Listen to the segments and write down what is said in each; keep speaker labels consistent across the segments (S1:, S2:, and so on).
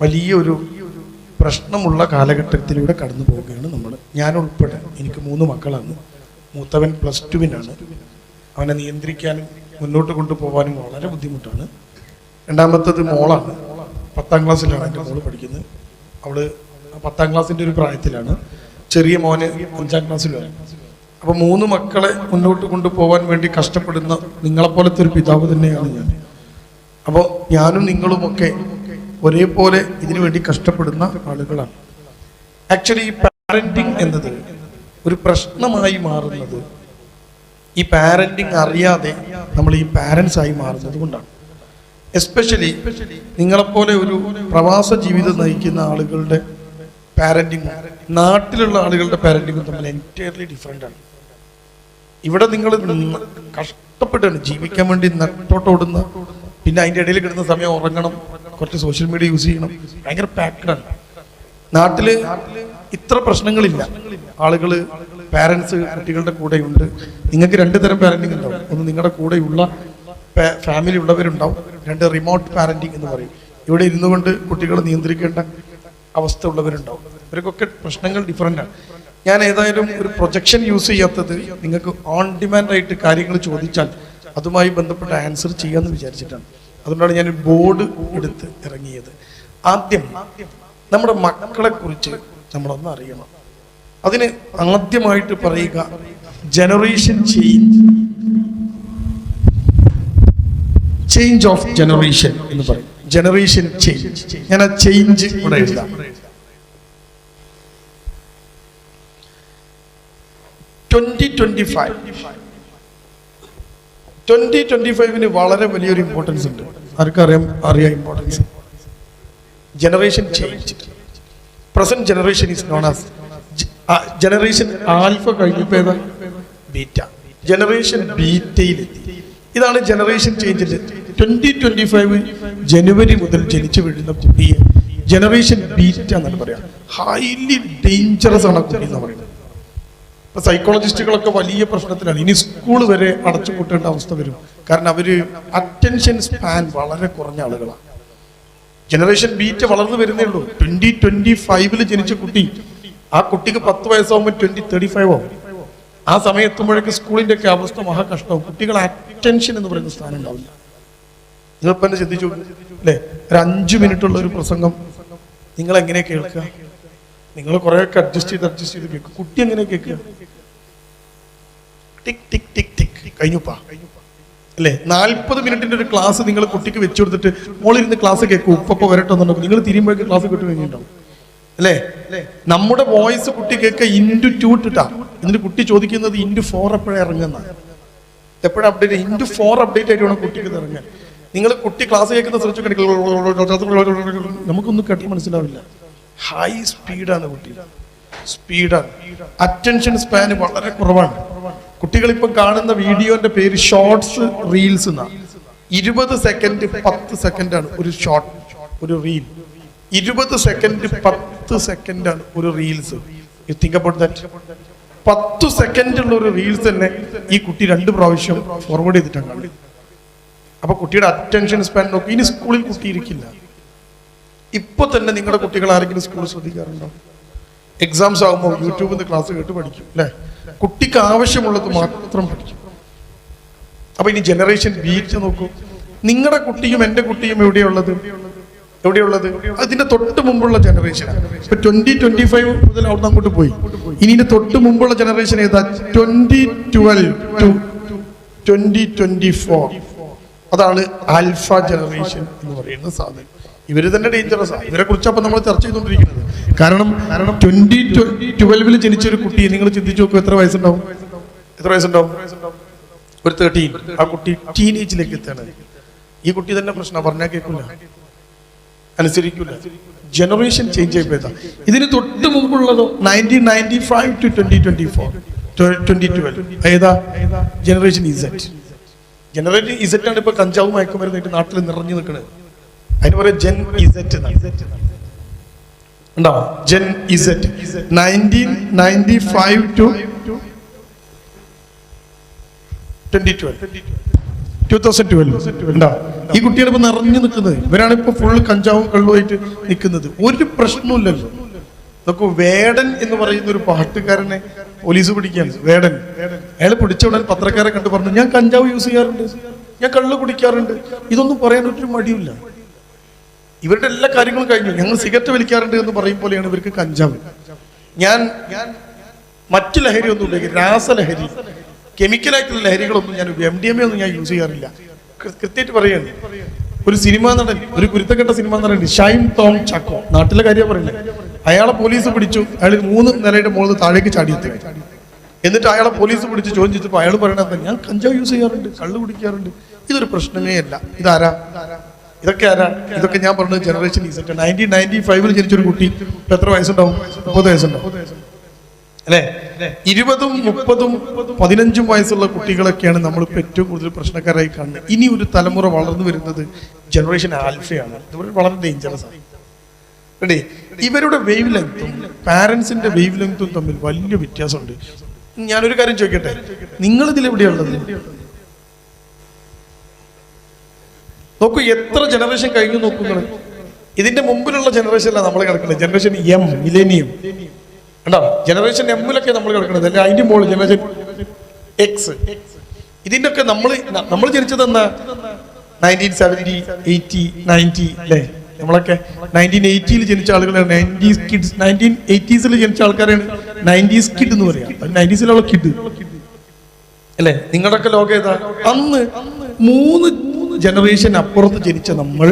S1: വലിയൊരു പ്രശ്നമുള്ള കാലഘട്ടത്തിലൂടെ കടന്നു പോവുകയാണ് നമ്മൾ ഞാൻ ഉൾപ്പെടെ എനിക്ക് മൂന്ന് മക്കളാണ്. മൂത്തവൻ പ്ലസ് ടുവിനാണ് അവനെ നിയന്ത്രിക്കാനും മുന്നോട്ട് കൊണ്ടുപോകാനും വളരെ ബുദ്ധിമുട്ടാണ്. രണ്ടാമത്തത് മോളാണ്. പത്താം ക്ലാസ്സിലാണ് എന്റെ മോൾ പഠിക്കുന്നത്. അവൾ പത്താം ക്ലാസ്സിന്റെ ഒരു പ്രായത്തിലാണ്. ചെറിയ മോന് അഞ്ചാം ക്ലാസ്സിലാണ് അപ്പോൾ മൂന്ന് മക്കളെ മുന്നോട്ട് കൊണ്ടുപോകാൻ വേണ്ടി കഷ്ടപ്പെടുന്ന നിങ്ങളെപ്പോലത്തെ ഒരു പിതാവ് തന്നെയാണ് ഞാൻ. അപ്പോൾ ഞാനും നിങ്ങളുമൊക്കെ ഒരേപോലെ ഇതിനു വേണ്ടി കഷ്ടപ്പെടുന്ന ആളുകളാണ്. ആക്ച്വലി ഈ പാരന്റിങ് എന്നത് ഒരു പ്രശ്നമായി മാറുന്നത് ഈ പാരന്റിങ് അറിയാതെ നമ്മൾ ഈ പാരൻസ് ആയി മാറുന്നത് കൊണ്ടാണ്. എസ്പെഷ്യലി നിങ്ങളെപ്പോലെ ഒരു പ്രവാസ ജീവിതം നയിക്കുന്ന ആളുകളുടെ പാരന്റിങ് നാട്ടിലുള്ള ആളുകളുടെ പാരന്റിങ്ങും തമ്മിൽ എന്റയർലി ഡിഫറെന്റ് ആണ്. ഇവിടെ നിങ്ങൾ കഷ്ടപ്പെട്ടാണ്. ജീവിക്കാൻ വേണ്ടി നട്ടോട്ടോടുന്ന പിന്നെ അതിന്റെ ഇടയിൽ കിടന്ന സമയം ഉറങ്ങണം. കുറച്ച് സോഷ്യൽ മീഡിയ യൂസ് ചെയ്യണം. ഭയങ്കര ആണ്. നാട്ടിൽ ഇത്ര പ്രശ്നങ്ങളില്ല. ആളുകൾ പാരൻസ് കുട്ടികളുടെ കൂടെയുണ്ട്. നിങ്ങൾക്ക് രണ്ട് തരം പാരന്റിങ് ഉണ്ടാവും. ഒന്ന് നിങ്ങളുടെ കൂടെയുള്ള ഫാമിലി ഉള്ളവരുണ്ടാവും. രണ്ട് റിമോട്ട് പാരന്റിങ് എന്ന് പറയും. ഇവിടെ ഇരുന്നു കൊണ്ട് കുട്ടികളെ നിയന്ത്രിക്കേണ്ട അവസ്ഥ ഉള്ളവരുണ്ടാവും. ഇവർക്കൊക്കെ പ്രശ്നങ്ങൾ ഡിഫറെന്റ് ആണ്. ഞാൻ ഏതായാലും ഒരു പ്രൊജക്ഷൻ യൂസ് ചെയ്യാത്തത് നിങ്ങൾക്ക് ഓൺ ഡിമാൻഡ് ആയിട്ട് കാര്യങ്ങൾ ചോദിച്ചാൽ അതുമായി ബന്ധപ്പെട്ട ആൻസർ ചെയ്യാമെന്ന് വിചാരിച്ചിട്ടാണ്. അതുകൊണ്ടാണ് ഞാൻ ബോർഡ് എടുത്ത് ഇറങ്ങിയത്. ആദ്യം നമ്മുടെ മക്കളെ കുറിച്ച് നമ്മളൊന്ന് അറിയണം. അതിന് ആദ്യമായിട്ട് പറയുക generation change change of generation എന്ന് പറയും. ജനറേഷൻ ചേഞ്ച് ഞാൻ ആ ചേഞ്ച് ഇവിടെ എഴുതാം. Twenty twenty five twenty twenty ഫൈവിന് വളരെ വലിയൊരു ഇമ്പോർട്ടൻസ് ഉണ്ട്. ആർക്കറിയാം? അറിയാം importance generation change present generation is known as generation alpha കഴിഞ്ഞപ്പോ ബീറ്റ ജനറേഷൻ ബീറ്റയിലെത്തി ഇതാണ് ജനറേഷൻ ചേഞ്ചിന്റെ ട്വന്റി ട്വന്റി ഫൈവ് ജനുവരി മുതൽ ജനിച്ചു വീഴുന്ന കുട്ടിയെ ജനറേഷൻ ബീറ്റ എന്നാണ് പറയാ. ഹൈലി ഡേഞ്ചറസ് ആണ് കുട്ടി എന്ന് പറയുന്നത്. ഇപ്പൊ സൈക്കോളജിസ്റ്റുകളൊക്കെ വലിയ പ്രശ്നത്തിലാണ്. ഇനി സ്കൂൾ വരെ അടച്ചു അടച്ചുപൂട്ടേണ്ട അവസ്ഥ വരും. കാരണം അവർ അറ്റൻഷൻ സ്പാൻ വളരെ കുറഞ്ഞ ആളുകളാണ് ജനറേഷൻ ബീറ്റ് വളർന്നു വരുന്നേ ഉള്ളൂ. ട്വന്റി ട്വന്റി ഫൈവിൽ ജനിച്ച കുട്ടി ആ കുട്ടിക്ക് പത്ത് വയസ്സാകുമ്പോൾ ട്വന്റി തേർട്ടി ഫൈവ് ആവും. ആ സമയത്തുമ്പോഴേക്ക് സ്കൂളിന്റെ ഒക്കെ അവസ്ഥ മഹാ കഷ്ടമാവും. കുട്ടികൾ അറ്റൻഷൻ എന്ന് പറയുന്ന സ്ഥാനം ഉണ്ടാവില്ല. നിങ്ങളിപ്പോ ചിന്തിച്ചു അല്ലേ? ഒരു അഞ്ചു മിനിറ്റ് ഉള്ള ഒരു പ്രസംഗം. നിങ്ങൾ എങ്ങനെ കേൾക്കുക? നിങ്ങൾ കുറെയൊക്കെ അഡ്ജസ്റ്റ് ചെയ്ത് അഡ്ജസ്റ്റ് ചെയ്ത് കേൾക്കും കുട്ടി എങ്ങനെ കേൾക്കുക ടിക് ടിക് ടിക് ടിക്. കഴിഞ്ഞുപ്പാ അല്ലേ? നാൽപ്പത് മിനിറ്റിന്റെ ഒരു ക്ലാസ് നിങ്ങൾ കുട്ടിക്ക് വെച്ചു കൊടുത്തിട്ട് മോളിരുന്ന് ക്ലാസ് കേൾക്കും ഉപ്പൊക്കെ വരട്ടെ എന്നുണ്ടെങ്കിൽ നിങ്ങൾ തിരിയുമ്പോഴേക്കും ക്ലാസ് കിട്ടി കഴിഞ്ഞിട്ടുണ്ടാവും. അല്ലേ? നമ്മുടെ വോയിസ് കുട്ടി കേൾക്കുക ഇന്റു ടു ഇട്ടിട്ടാ. എന്നിട്ട് കുട്ടി ചോദിക്കുന്നത് ഇന്റു ഫോർ എപ്പോഴാണ് ഇറങ്ങുന്ന? എപ്പോഴും അപ്ഡേറ്റ് ഇന്റു ഫോർ അപ്ഡേറ്റ് ആയിട്ട് വേണം കുട്ടിക്ക് ഇറങ്ങാൻ. നിങ്ങൾ കുട്ടി ക്ലാസ് കേൾക്കുന്ന ശ്രമിച്ചു നമുക്കൊന്നും കേട്ട് മനസ്സിലാവില്ല. ഹൈ സ്പീഡാണ് കുട്ടി. സ്പീഡാണ് അറ്റൻഷൻ സ്പാൻ വളരെ കുറവാണ്. കുട്ടികൾ ഇപ്പം കാണുന്ന വീഡിയോന്റെ പേര് ഷോർട്സ് റീൽസ് എന്നാണ് ഇരുപത് സെക്കൻഡ് പത്ത് സെക്കൻഡ് ആണ് ഒരു ഷോർട്ട് ഒരു റീൽ ഇരുപത് സെക്കൻഡ് പത്ത് സെക്കൻഡ് ആണ് ഒരു reels you think about that second ഉള്ള ഒരു റീൽസ് തന്നെ ഈ കുട്ടി രണ്ട് പ്രാവശ്യം ഫോർവേഡ് ചെയ്തിട്ടാണ് അപ്പൊ കുട്ടിയുടെ അറ്റൻഷൻ സ്പാൻ നോക്കി. ഇനി സ്കൂളിൽ കുട്ടി ഇരിക്കില്ല. ഇപ്പൊ തന്നെ നിങ്ങളുടെ കുട്ടികൾ ആരെങ്കിലും സ്കൂളിൽ ശ്രദ്ധിക്കാറുണ്ടോ? എക്സാംസ് ആകുമ്പോൾ യൂട്യൂബിൽ നിന്ന് ക്ലാസ് കേട്ട് പഠിക്കും അല്ലേ കുട്ടിക്ക് ആവശ്യമുള്ളത് മാത്രം പഠിക്കും. അപ്പൊ ഇനി ജനറേഷൻ വീഴ്ച നോക്കൂ. നിങ്ങളുടെ കുട്ടിയും എന്റെ കുട്ടിയും എവിടെയുള്ളത്? എവിടെയുള്ളത്? അതിന്റെ തൊട്ട് മുമ്പുള്ള ജനറേഷൻ ഇപ്പൊ ട്വന്റി ട്വന്റി ഫൈവ് മുതൽ അവിടുന്ന് അങ്ങോട്ട് പോയി. ഇനി തൊട്ട് മുമ്പുള്ള ജനറേഷൻ ഏതാ? Twenty twelve to twenty twenty four അതാണ് ആൽഫ ജനറേഷൻ എന്ന് പറയുന്ന സാധനം. ഇവർ തന്നെ ഡേഞ്ചറസ് ആണ്. ഇവരെ കുറിച്ച് അപ്പൊ നമ്മൾ ചർച്ച ചെയ്തുകൊണ്ടിരിക്കുന്നത്. കാരണം കാരണം ട്വന്റി ട്വൽവിൽ ജനിച്ച ഒരു കുട്ടി നിങ്ങൾ ചിന്തിച്ചു നോക്കൂ എത്ര വയസ്സുണ്ടാവും? എത്ര വയസ്സുണ്ടാവും? ഒരു തേർട്ടീൻ ആ കുട്ടി ടീനേജിലേക്ക് എത്താണ് ഈ കുട്ടി തന്നെ പ്രശ്നം പറഞ്ഞാൽ കേൾക്കില്ല അനുസരിക്കില്ല ജനറേഷൻ ചേഞ്ച് ആയിപ്പോയതാ ഇതിന് തൊട്ട് മുമ്പുള്ളതോ nineteen ninety five to twenty twenty four twenty twelve ഏതാ? ജനറേഷൻ ഇസറ്റ് ജനറേഷൻ ഇസറ്റ് ആണ് ഇപ്പൊ കഞ്ചാവ് മയക്കുമരുന്നായിട്ട് നാട്ടിൽ നിറഞ്ഞു നിൽക്കുന്നത് അതിന് പറയാം ജെൻ ഇസറ്റ് ഉണ്ടോ? Gen Z nineteen ninety five to twenty twelve two thousand twelve ഉണ്ടോ? ഈ കുട്ടികളെ ഇപ്പൊ നിറഞ്ഞു നിൽക്കുന്നത്. ഇവരാണ് ഇപ്പൊ ഫുള്ള് കഞ്ചാവും കള്ളുമായിട്ട് നിൽക്കുന്നത്. ഒരു പ്രശ്നമില്ലല്ലോ ഇതൊക്കെ വേടൻ എന്ന് പറയുന്ന ഒരു പാട്ടുകാരനെ പോലീസ് പിടിക്കുകയാണ് വേടൻ. അയാൾ പിടിച്ച ഉടൻ പത്രക്കാരെ കണ്ടു പറഞ്ഞു ഞാൻ കഞ്ചാവ് യൂസ് ചെയ്യാറുണ്ട്. ഞാൻ കള്ള് കുടിക്കാറുണ്ട്. ഇതൊന്നും പറയാൻ ഒരു മടിയില്ല ഇവരുടെ എല്ലാ കാര്യങ്ങളും കഴിഞ്ഞു. ഞങ്ങൾ സിഗരറ്റ് വലിക്കാറുണ്ട് എന്ന് പറയും പോലെയാണ് ഇവർക്ക് കഞ്ചാവ്. ഞാൻ ഞാൻ മറ്റു ലഹരി ഒന്നും ഉപയോഗിക്കും രാസലഹരി കെമിക്കലായിട്ടുള്ള ലഹരികളൊന്നും ഞാൻ എം ഡി എം എ ഒന്നും ഞാൻ യൂസ് ചെയ്യാറില്ല. കൃത്യമായിട്ട് പറയുന്നത് ഒരു സിനിമാ നടൻ ഒരു കുരുത്തക്കെട്ട സിനിമാ നടൻ ഷൈൻ ടോം ചാക്കോ. നാട്ടിലെ കാര്യം പറയുന്നത്. അയാളെ പോലീസ് പിടിച്ചു അയാൾ മൂന്ന് നിലയുടെ മുകളിൽ താഴേക്ക് ചാടിയെത്തി. എന്നിട്ട് അയാളെ പോലീസ് പിടിച്ച് ചോദ്യം ചെയ്തപ്പോൾ അയാൾ പറയണത് ഞാൻ കഞ്ചാവ് യൂസ് ചെയ്യാറുണ്ട് കള്ള് കുടിക്കാറുണ്ട്. ഇതൊരു പ്രശ്നമേ അല്ല. ഇതാരാ? ഇതൊക്കെ ആരാ? ഇതൊക്കെ ഞാൻ പറഞ്ഞത് ജനറേഷൻ ഈസെറ്റ് നയന്റീൻ നയന്റി ഫൈവിൽ ജനിച്ചൊരു കുട്ടി. എത്ര വയസ്സുണ്ടാവും? മുപ്പത് വയസ്സുണ്ടാവും അല്ലേ? ഇരുപതും മുപ്പതും പതിനഞ്ചും വയസ്സുള്ള കുട്ടികളൊക്കെയാണ് നമ്മളിപ്പോൾ ഏറ്റവും കൂടുതൽ പ്രശ്നക്കാരായി കാണുന്നത്. ഇനി ഒരു തലമുറ വളർന്നു വരുന്നത് ജനറേഷൻ ആൽഫയാണ് ഇത് വളരെ ഡേഞ്ചറസ് ആണ്. റെഡി? ഇവരുടെ വേവ് ലെങ്ത്തും പാരൻസിന്റെ വേവ് ലെങ്ത്തും തമ്മിൽ വലിയ വ്യത്യാസമുണ്ട്. ഞാനൊരു കാര്യം ചോദിക്കട്ടെ? നിങ്ങൾ ഇതിൽ എവിടെയുള്ളത് നോക്കൂ എത്ര ജനറേഷൻ കഴിഞ്ഞു നിങ്ങൾ ഇതിന്റെ മുമ്പിലുള്ള അല്ല നമ്മൾ കിടക്കുന്നത് ജനറേഷൻ എം മിലേനിയം കണ്ടോ? ജനറേഷൻ എമ്മിലൊക്കെ നമ്മൾ കിടക്കുന്നത് അല്ലെ അതിന്റെ മുകളിൽ ജനറേഷൻ എക്സ് ഇതിന്റെ ഒക്കെ നമ്മൾ നമ്മൾ ജനിച്ചത് എന്നാ നയന്റീൻ സെവന്റി എയ്റ്റി നയന്റി അല്ലേ? നമ്മളൊക്കെ നയന്റീൻ എയ്റ്റിയിൽ ജനിച്ച ആളുകളാണ്. നയന്റീസ് കിഡ്സ് നയന്റീൻ എയ്റ്റീസിൽ ജനിച്ച ആൾക്കാരാണ്. നയന്റീസ് കിഡ് എന്ന് പറയാം. നയന്റീസിലുള്ള കിഡ് അല്ലേ? നിങ്ങളുടെയൊക്കെ ലോകം ഏതാ അന്ന് മൂന്ന് ജനറേഷൻ അപ്പുറത്ത് ജനിച്ച നമ്മൾ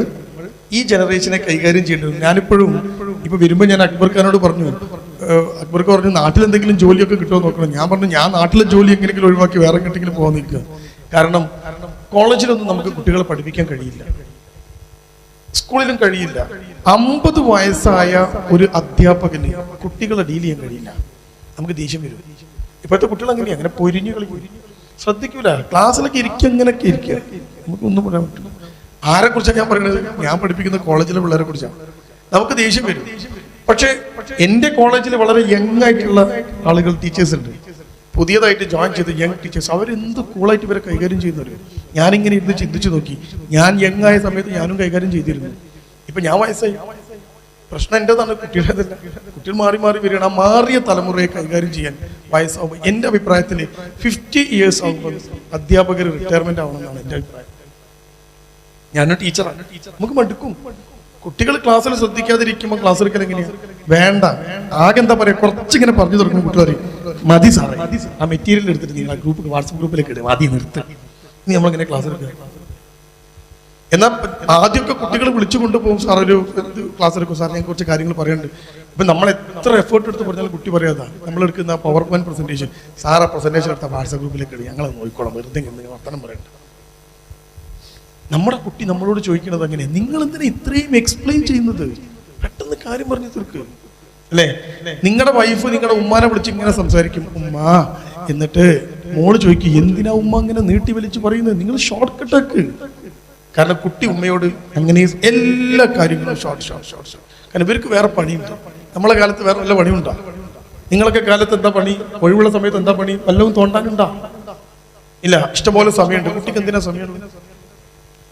S1: ഈ ജനറേഷനെ കൈകാര്യം ചെയ്യേണ്ടത് ഞാനിപ്പോഴും ഇപ്പൊ വരുമ്പോ ഞാൻ അക്ബർ ഖാനോട് പറഞ്ഞു അക്ബർ അക്ബർക്ക് പറഞ്ഞു നാട്ടിൽ എന്തെങ്കിലും ജോലിയൊക്കെ കിട്ടുമോ നോക്കണം. ഞാൻ പറഞ്ഞു ഞാൻ നാട്ടിലെ ജോലി എങ്ങനെയെങ്കിലും ഒഴിവാക്കി വേറെ എങ്ങോട്ടെങ്കിലും പോകാൻ നിൽക്കുക. കാരണം കോളേജിലൊന്നും നമുക്ക് കുട്ടികളെ പഠിപ്പിക്കാൻ കഴിയില്ല. സ്കൂളിലും കഴിയില്ല. അമ്പത് വയസ്സായ ഒരു അധ്യാപകന് കുട്ടികളെ ഡീൽ ചെയ്യാൻ കഴിയില്ല. നമുക്ക് ദേഷ്യം വരും. ഇപ്പോഴത്തെ കുട്ടികൾ അങ്ങനെയാണ് അങ്ങനെ പൊരിഞ്ഞു കളിക്കും. ശ്രദ്ധിക്കൂല. ക്ലാസ്സിലൊക്കെ ഇരിക്കുക അങ്ങനെയൊക്കെ ഇരിക്കുക നമുക്കൊന്നും പറയാൻ പറ്റില്ല. ആരെ കുറിച്ചാണ് ഞാൻ പറയുന്നത് ഞാൻ പഠിപ്പിക്കുന്ന കോളേജിലെ പിള്ളേരെ കുറിച്ചാണ് നമുക്ക് ദേഷ്യം വരും. പക്ഷേ എന്റെ കോളേജിൽ വളരെ യങ് ആയിട്ടുള്ള ആളുകൾ ടീച്ചേഴ്സ് ഉണ്ട്. പുതിയതായിട്ട് ജോയിൻ ചെയ്ത യങ് ടീച്ചേഴ്സ് അവരെന്ത് കൂളായിട്ട് ഇവരെ കൈകാര്യം ചെയ്യുന്നവര്? ഞാനിങ്ങനെ ഇരുന്ന് ചിന്തിച്ചു നോക്കി. ഞാൻ യങ് ആയ സമയത്ത് ഞാനും കൈകാര്യം ചെയ്തിരുന്നു. ഇപ്പൊ ഞാൻ വയസ്സായി. പ്രശ്നം എന്റേതാണ്? കുട്ടികളതല്ല കുട്ടികൾ മാറി മാറി വരികയാണ്. ആ മാറിയ തലമുറയെ കൈകാര്യം ചെയ്യാൻ വയസ്സാവുമ്പോൾ എന്റെ അഭിപ്രായത്തിൽ ഫിഫ്റ്റി ഇയേഴ്സ് ആകുമ്പോൾ അധ്യാപകർ റിട്ടയർമെന്റ് ആവണമെന്നാണ് എന്റെ അഭിപ്രായം. ഞാനൊരു ടീച്ചറാണ്. നമുക്ക് മടുക്കും. കുട്ടികൾ ക്ലാസ്സിൽ ശ്രദ്ധിക്കാതിരിക്കുമ്പോൾ ക്ലാസ് എടുക്കൽ എങ്ങനെയാ? വേണ്ട. ആകെ എന്താ പറയാ കുറച്ചിങ്ങനെ പറഞ്ഞു തുടങ്ങും കുട്ടികൾ മതി സാറേ. ആ മെറ്റീരിയൽ എടുത്തിട്ട് നിങ്ങൾ ഗ്രൂപ്പ് വാട്സപ്പ് ഗ്രൂപ്പിലേക്ക് ഇടുക മതി നിർത്ത്. ഇനി നമ്മളിങ്ങനെ ക്ലാസ് എടുക്കുക എന്നാൽ ആദ്യമൊക്കെ കുട്ടികൾ വിളിച്ചു കൊണ്ടുപോകും സാർ ഒരു ക്ലാസ് എടുക്കും സാർ ഞാൻ കുറച്ച് കാര്യങ്ങൾ പറയുന്നുണ്ട് ഇപ്പൊ നമ്മൾ എത്ര എഫേർട്ട് എടുത്ത് പറഞ്ഞാലും കുട്ടി പറയാതാ നമ്മൾ എടുക്കുന്ന പവർ പോയിന്റ് പ്രസന്റേഷൻ സാർ ആ പ്രസന്റേഷൻ എടുത്ത വാട്സപ്പ് ഗ്രൂപ്പിലേക്ക് ഞങ്ങൾ നോക്കിക്കോളാം. വെറുതെ വർത്തനം പറയണ്ട. നമ്മുടെ കുട്ടി നമ്മളോട് ചോദിക്കുന്നത് അങ്ങനെ നിങ്ങൾ എന്തിനാ ഇത്രയും എക്സ്പ്ലെയിൻ ചെയ്യുന്നത്? പെട്ടെന്ന് കാര്യം പറഞ്ഞു തീർക്ക്. അല്ലേ? നിങ്ങളുടെ വൈഫ് നിങ്ങളുടെ ഉമ്മാനെ വിളിച്ച് ഇങ്ങനെ സംസാരിക്കും. ഉമ്മ എന്നിട്ട് മോൾ ചോദിക്കും എന്തിനാ ഉമ്മ അങ്ങനെ നീട്ടി വലിച്ച് പറയുന്നത്? നിങ്ങൾ ഷോർട്ട് കട്ടാക്ക് കാരണം കുട്ടി ഉമ്മയോട് അങ്ങനെ എല്ലാ കാര്യങ്ങളും ഷോർട്ട് ഷോർട്ട് ഷോർട്ട് ഷോർട്ട് കാരണം ഇവർക്ക് വേറെ പണിയുണ്ട്. നമ്മളെ കാലത്ത് വേറെ വല്ല പണിയുണ്ടോ? നിങ്ങളൊക്കെ കാലത്ത് എന്താ പണി? ഒഴിവുള്ള സമയത്ത് എന്താ പണി? വല്ലതും തോണ്ടാനുണ്ടോ? ഇല്ല ഇഷ്ടംപോലെ സമയമുണ്ട്. കുട്ടിക്ക് എന്തിനാ സമയമുള്ളത്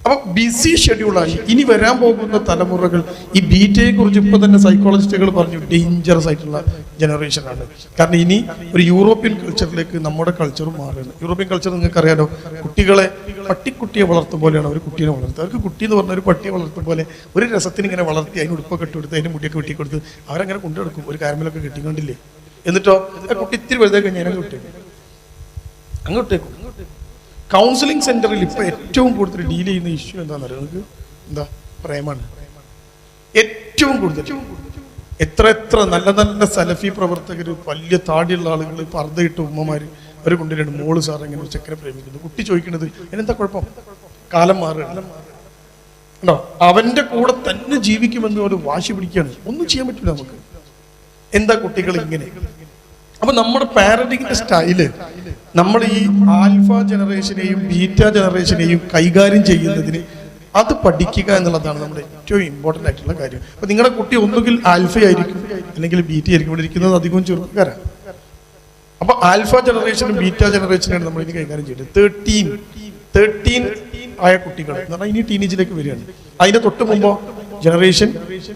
S1: അപ്പൊ ബിസി ഷെഡ്യൂളായി ഇനി വരാൻ പോകുന്ന തലമുറകൾ ഈ ബീറ്റയെ കുറിച്ച് ഇപ്പൊ തന്നെ സൈക്കോളജിസ്റ്റുകൾ പറഞ്ഞു ഡേഞ്ചറസ് ആയിട്ടുള്ള ജനറേഷനാണ് കാരണം ഇനി ഒരു യൂറോപ്യൻ കൾച്ചറിലേക്ക് നമ്മുടെ കൾച്ചർ മാറുകയാണ്. യൂറോപ്യൻ കൾച്ചർ നിങ്ങൾക്ക് അറിയാലോ കുട്ടികളെ പട്ടിക്കുട്ടിയെ വളർത്തും പോലെയാണ് ഒരു കുട്ടീനെ വളർത്തുക അവർക്ക് കുട്ടി എന്ന് പറഞ്ഞ ഒരു പട്ടിയെ വളർത്തും പോലെ ഒരു രസത്തിന് ഇങ്ങനെ വളർത്തി അതിന് ഉടുപ്പൊക്കെ ഇട്ടുകൊടുത്ത് അതിന് മുടിയൊക്കെ വെട്ടിക്കൊടുത്ത് അവരങ്ങനെ കൊണ്ടുനടക്കും. ഒരു കാരമലൊക്കെ കിട്ടിക്കൊണ്ടില്ലേ. എന്നിട്ടോ കുട്ടി ഇത്തിരി വലുതായി കഴിഞ്ഞാൽ അങ്ങോട്ടേക്കും അങ്ങോട്ടേക്കും കൗൺസിലിംഗ് സെന്ററിൽ ഇപ്പൊ ഏറ്റവും കൂടുതൽ ഡീൽ ചെയ്യുന്ന ഇഷ്യൂ എന്താണെന്ന് എന്താ? പ്രേമാണ്. ഏറ്റവും കൂടുതൽ. എത്ര എത്ര നല്ല നല്ല സലഫി പ്രവർത്തകർ വലിയ താടിയുള്ള ആളുകൾ പർദ്ദയിട്ട് ഉമ്മമാര് അവർ കൊണ്ടുവരുന്നു മോൾ സാർ ഇങ്ങനെ ഒരു ചെക്കനെ പ്രേമിക്കുന്നു. കുട്ടി ചോദിക്കുന്നത് അതിനെന്താ കുഴപ്പം? കാലം മാറുക ഉണ്ടോ അവന്റെ കൂടെ തന്നെ ജീവിക്കുമെന്ന് ഒരു വാശി പിടിക്കുകയാണ്. ഒന്നും ചെയ്യാൻ പറ്റില്ല നമുക്ക്. എന്താ കുട്ടികൾ ഇങ്ങനെ? അപ്പൊ നമ്മുടെ പാരന്റിങ്ങിന്റെ സ്റ്റൈൽ നമ്മൾ ഈ ആൽഫ ജനറേഷനെയും ബീറ്റ ജനറേഷനെയും കൈകാര്യം ചെയ്യുന്നതിന് അത് പഠിക്കുക എന്നുള്ളതാണ് നമ്മുടെ ഏറ്റവും ഇമ്പോർട്ടന്റ് ആയിട്ടുള്ള കാര്യം. അപ്പൊ നിങ്ങളുടെ കുട്ടി ഒന്നുകിൽ ആൽഫ ആയിരിക്കും അല്ലെങ്കിൽ ബീറ്റ ആയിരിക്കും. ഇവിടെ ഇരിക്കുന്നത് അധികവും ചെറുപ്പക്കാരാണ്. അപ്പൊ ആൽഫ ജനറേഷനും ബീറ്റ ജനറേഷനാണ് നമ്മൾ ഇനി കൈകാര്യം ചെയ്യുന്നത് തേർട്ടീൻ തേർട്ടീൻ ആയ കുട്ടികൾ എന്ന് പറഞ്ഞാൽ ഇനി ടീനേജിലേക്ക് വരികയാണ്. അതിന്റെ തൊട്ട് മുമ്പോ ജനറേഷൻ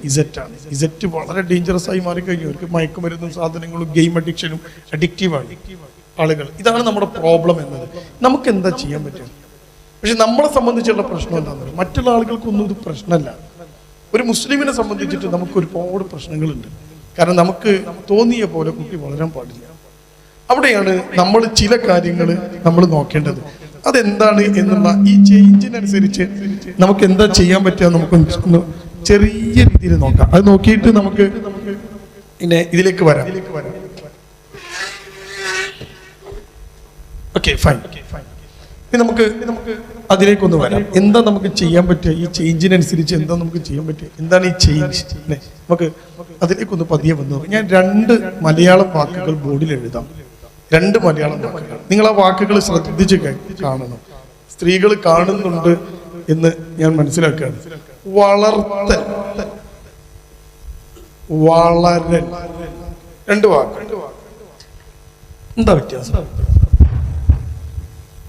S1: ഇസറ്റ് ആണ്. ഇസറ്റ് വളരെ ഡേഞ്ചറസ് ആയി മാറിക്കഴിഞ്ഞു. അവർക്ക് മയക്കുമരുന്നും സാധനങ്ങളും ഗെയിം അഡിക്ഷനും അഡിക്റ്റീവാണ് ആളുകൾ. ഇതാണ് നമ്മുടെ പ്രോബ്ലം എന്നത്. നമുക്ക് എന്താ ചെയ്യാൻ പറ്റും പക്ഷെ നമ്മളെ സംബന്ധിച്ചുള്ള പ്രശ്നം എന്താണെന്ന് മറ്റുള്ള ആളുകൾക്കൊന്നും ഇത് പ്രശ്നമല്ല. ഒരു മുസ്ലിമിനെ സംബന്ധിച്ചിട്ട് നമുക്ക് ഒരുപാട് പ്രശ്നങ്ങളുണ്ട്. കാരണം നമുക്ക് തോന്നിയ പോലെ കുട്ടി വളരാൻ പാടില്ല. അവിടെയാണ് നമ്മൾ ചില കാര്യങ്ങൾ നമ്മൾ നോക്കേണ്ടത്. അതെന്താണ് എന്നുള്ള ഈ ചേഞ്ചിനനുസരിച്ച് നമുക്ക് എന്താ ചെയ്യാൻ പറ്റുക നമുക്ക് ചെറിയ രീതിയിൽ നോക്കാം. അത് നോക്കിയിട്ട് നമുക്ക് പിന്നെ ഇതിലേക്ക് വരാം. ഓക്കെ ഫൈൻ നമുക്ക് നമുക്ക് അതിലേക്കൊന്ന് വരാം. എന്താ നമുക്ക് ചെയ്യാൻ പറ്റുക? ഈ ചേഞ്ചിനനുസരിച്ച് എന്താ നമുക്ക് ചെയ്യാൻ പറ്റുക? എന്താണ് ഈ ചേഞ്ച് നമുക്ക് അതിലേക്കൊന്ന് പതിയെ വന്നു ഞാൻ രണ്ട് മലയാളം വാക്കുകൾ ബോർഡിൽ എഴുതാം. രണ്ട് മലയാളം വാക്കുകൾ. നിങ്ങൾ ആ വാക്കുകൾ ശ്രദ്ധിച്ച് കാണണം. സ്ത്രീകൾ കാണുന്നുണ്ട് എന്ന് ഞാൻ മനസ്സിലാക്കുകയാണ്. വളർത്തൽ. വളരൽ. രണ്ട് വാക്കുകൾ എന്താ വ്യത്യാസം?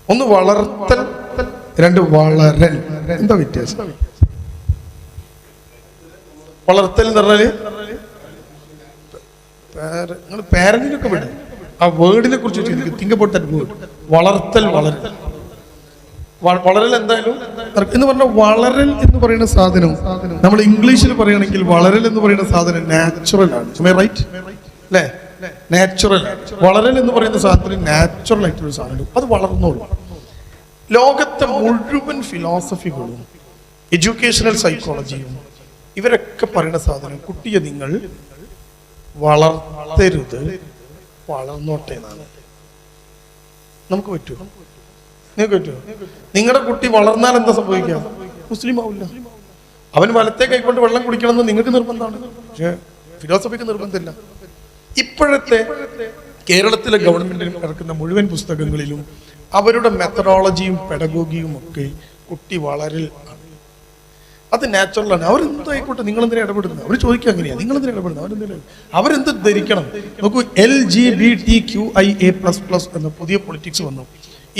S1: ഒന്ന് വളർത്തൽ രണ്ട് വളരൽ. എന്താ വ്യത്യാസം? വളർത്തൽ എന്ന് പറഞ്ഞാൽ? നിങ്ങൾ പാരന്റിനൊക്കെ വിടും. ആ വേർഡിനെ കുറിച്ച് തിങ്ക് വേർഡ് വളർത്തൽ വളരൽ. വളരൽ എന്തായാലും? എന്ന് പറഞ്ഞാൽ വളരൽ എന്ന് പറയുന്ന സാധനം നമ്മൾ ഇംഗ്ലീഷിൽ പറയുകയാണെങ്കിൽ വളരൽ എന്ന് പറയുന്ന സാധനം നാച്ചുറൽ ആണ്. റൈറ്റ് അല്ലേ? നാച്ചുറൽ വളരൽ എന്ന് പറയുന്ന സാധനത്തിന് നാച്ചുറൽ ആയിട്ടൊരു സാധനം അത് വളർന്നോളൂ. ലോകത്തെ മുഴുവൻ ഫിലോസഫികളും എഡ്യൂക്കേഷണൽ സൈക്കോളജിയും ഇവരൊക്കെ പറയുന്ന സാധനം കുട്ടിയെ നിങ്ങൾ വളർത്തരുത് വളർന്നോട്ടെ എന്നാണ്. നമുക്ക് പറ്റുമോ നിങ്ങൾക്ക് പറ്റുമോ? നിങ്ങളുടെ കുട്ടി വളർന്നാൽ എന്താ സംഭവിക്കുക മുസ്ലിം ആവില്ല അവൻ വലത്തെ കൈക്കൊണ്ട് വെള്ളം കുടിക്കണമെന്ന് നിങ്ങൾക്ക് നിർബന്ധമാണ്. പക്ഷേ ഫിലോസഫിക്ക് നിർബന്ധമില്ല. ഇപ്പോഴത്തെ കേരളത്തിലെ ഗവൺമെന്റിൽ ഇറക്കുന്ന മുഴുവൻ പുസ്തകങ്ങളിലും അവരുടെ മെത്തഡോളജിയും പെഡഗോഗിയും ഒക്കെ കുട്ടി വളരൽ ആണ്. അത് നാച്ചുറലാണ് അവരെന്തായിക്കോട്ടെ നിങ്ങൾ എന്തിനാ ഇടപെടുന്നത്? അവർ ചോദിക്കുക അങ്ങനെയാണ് നിങ്ങൾ എന്തിനാ ഇടപെടുന്നത്? അവരെന്തിനാ അവരെന്ത് ധരിക്കണം? നോക്കൂ L G B T Q I A plus plus എന്ന പുതിയ പൊളിറ്റിക്സ് വന്നു.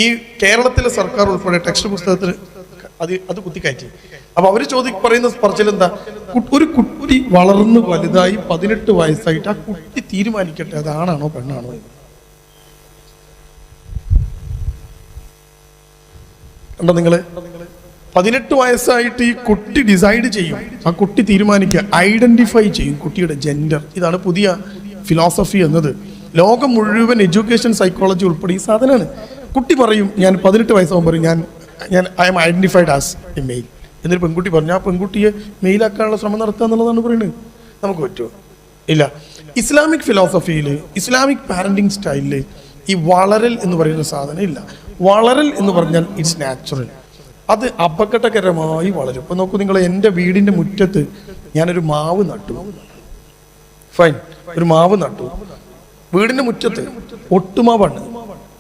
S1: ഈ കേരളത്തിലെ സർക്കാർ ഉൾപ്പെടെ ടെക്സ്റ്റ് പുസ്തകത്തിൽ അത് അത് കുത്തിക്കയറ്റി. അപ്പൊ അവർ ചോദി പറയുന്ന പറച്ചിൽ എന്താ? ഒരു കുട്ടി വളർന്ന് വലുതായി പതിനെട്ട് വയസ്സായിട്ട് ആ കുട്ടി തീരുമാനിക്കട്ടെ അത് ആണാണോ പെണ്ണാണോ? കണ്ടോ നിങ്ങൾ? പതിനെട്ട് വയസ്സായിട്ട് ഈ കുട്ടി ഡിസൈഡ് ചെയ്യും. ആ കുട്ടി തീരുമാനിക്കുക ഐഡന്റിഫൈ ചെയ്യും കുട്ടിയുടെ ജെൻഡർ. ഇതാണ് പുതിയ ഫിലോസഫി എന്നത്. ലോകം മുഴുവൻ എഡ്യൂക്കേഷൻ സൈക്കോളജി ഉൾപ്പെടെ ഈ സാധനമാണ്. കുട്ടി പറയും ഞാൻ പതിനെട്ട് വയസ്സാകുമ്പോൾ പറയും ഞാൻ ഞാൻ I am identified as a male എന്നൊരു പെൺകുട്ടി പറഞ്ഞു ആ പെൺകുട്ടിയെ മെയിലാക്കാനുള്ള ശ്രമം നടത്തുക എന്നുള്ളതാണ് പറയുന്നത്. നമുക്ക് പറ്റുമോ? ഇല്ല. ഇസ്ലാമിക് ഫിലോസഫിയിൽ ഇസ്ലാമിക് പാരന്റിങ് സ്റ്റൈലിൽ ഈ വളരൽ എന്ന് പറയുന്ന സാധനം ഇല്ല. വളരൽ എന്ന് പറഞ്ഞാൽ ഇറ്റ്സ് നാച്ചുറൽ അത് അപകടകരമായി വളരും. ഇപ്പം നോക്കൂ നിങ്ങൾ എന്റെ വീടിന്റെ മുറ്റത്ത് ഞാനൊരു മാവ് നട്ടു. ഫൈൻ ഒരു മാവ് നട്ടു. വീടിന്റെ മുറ്റത്ത് ഒട്ടുമാവാണ്.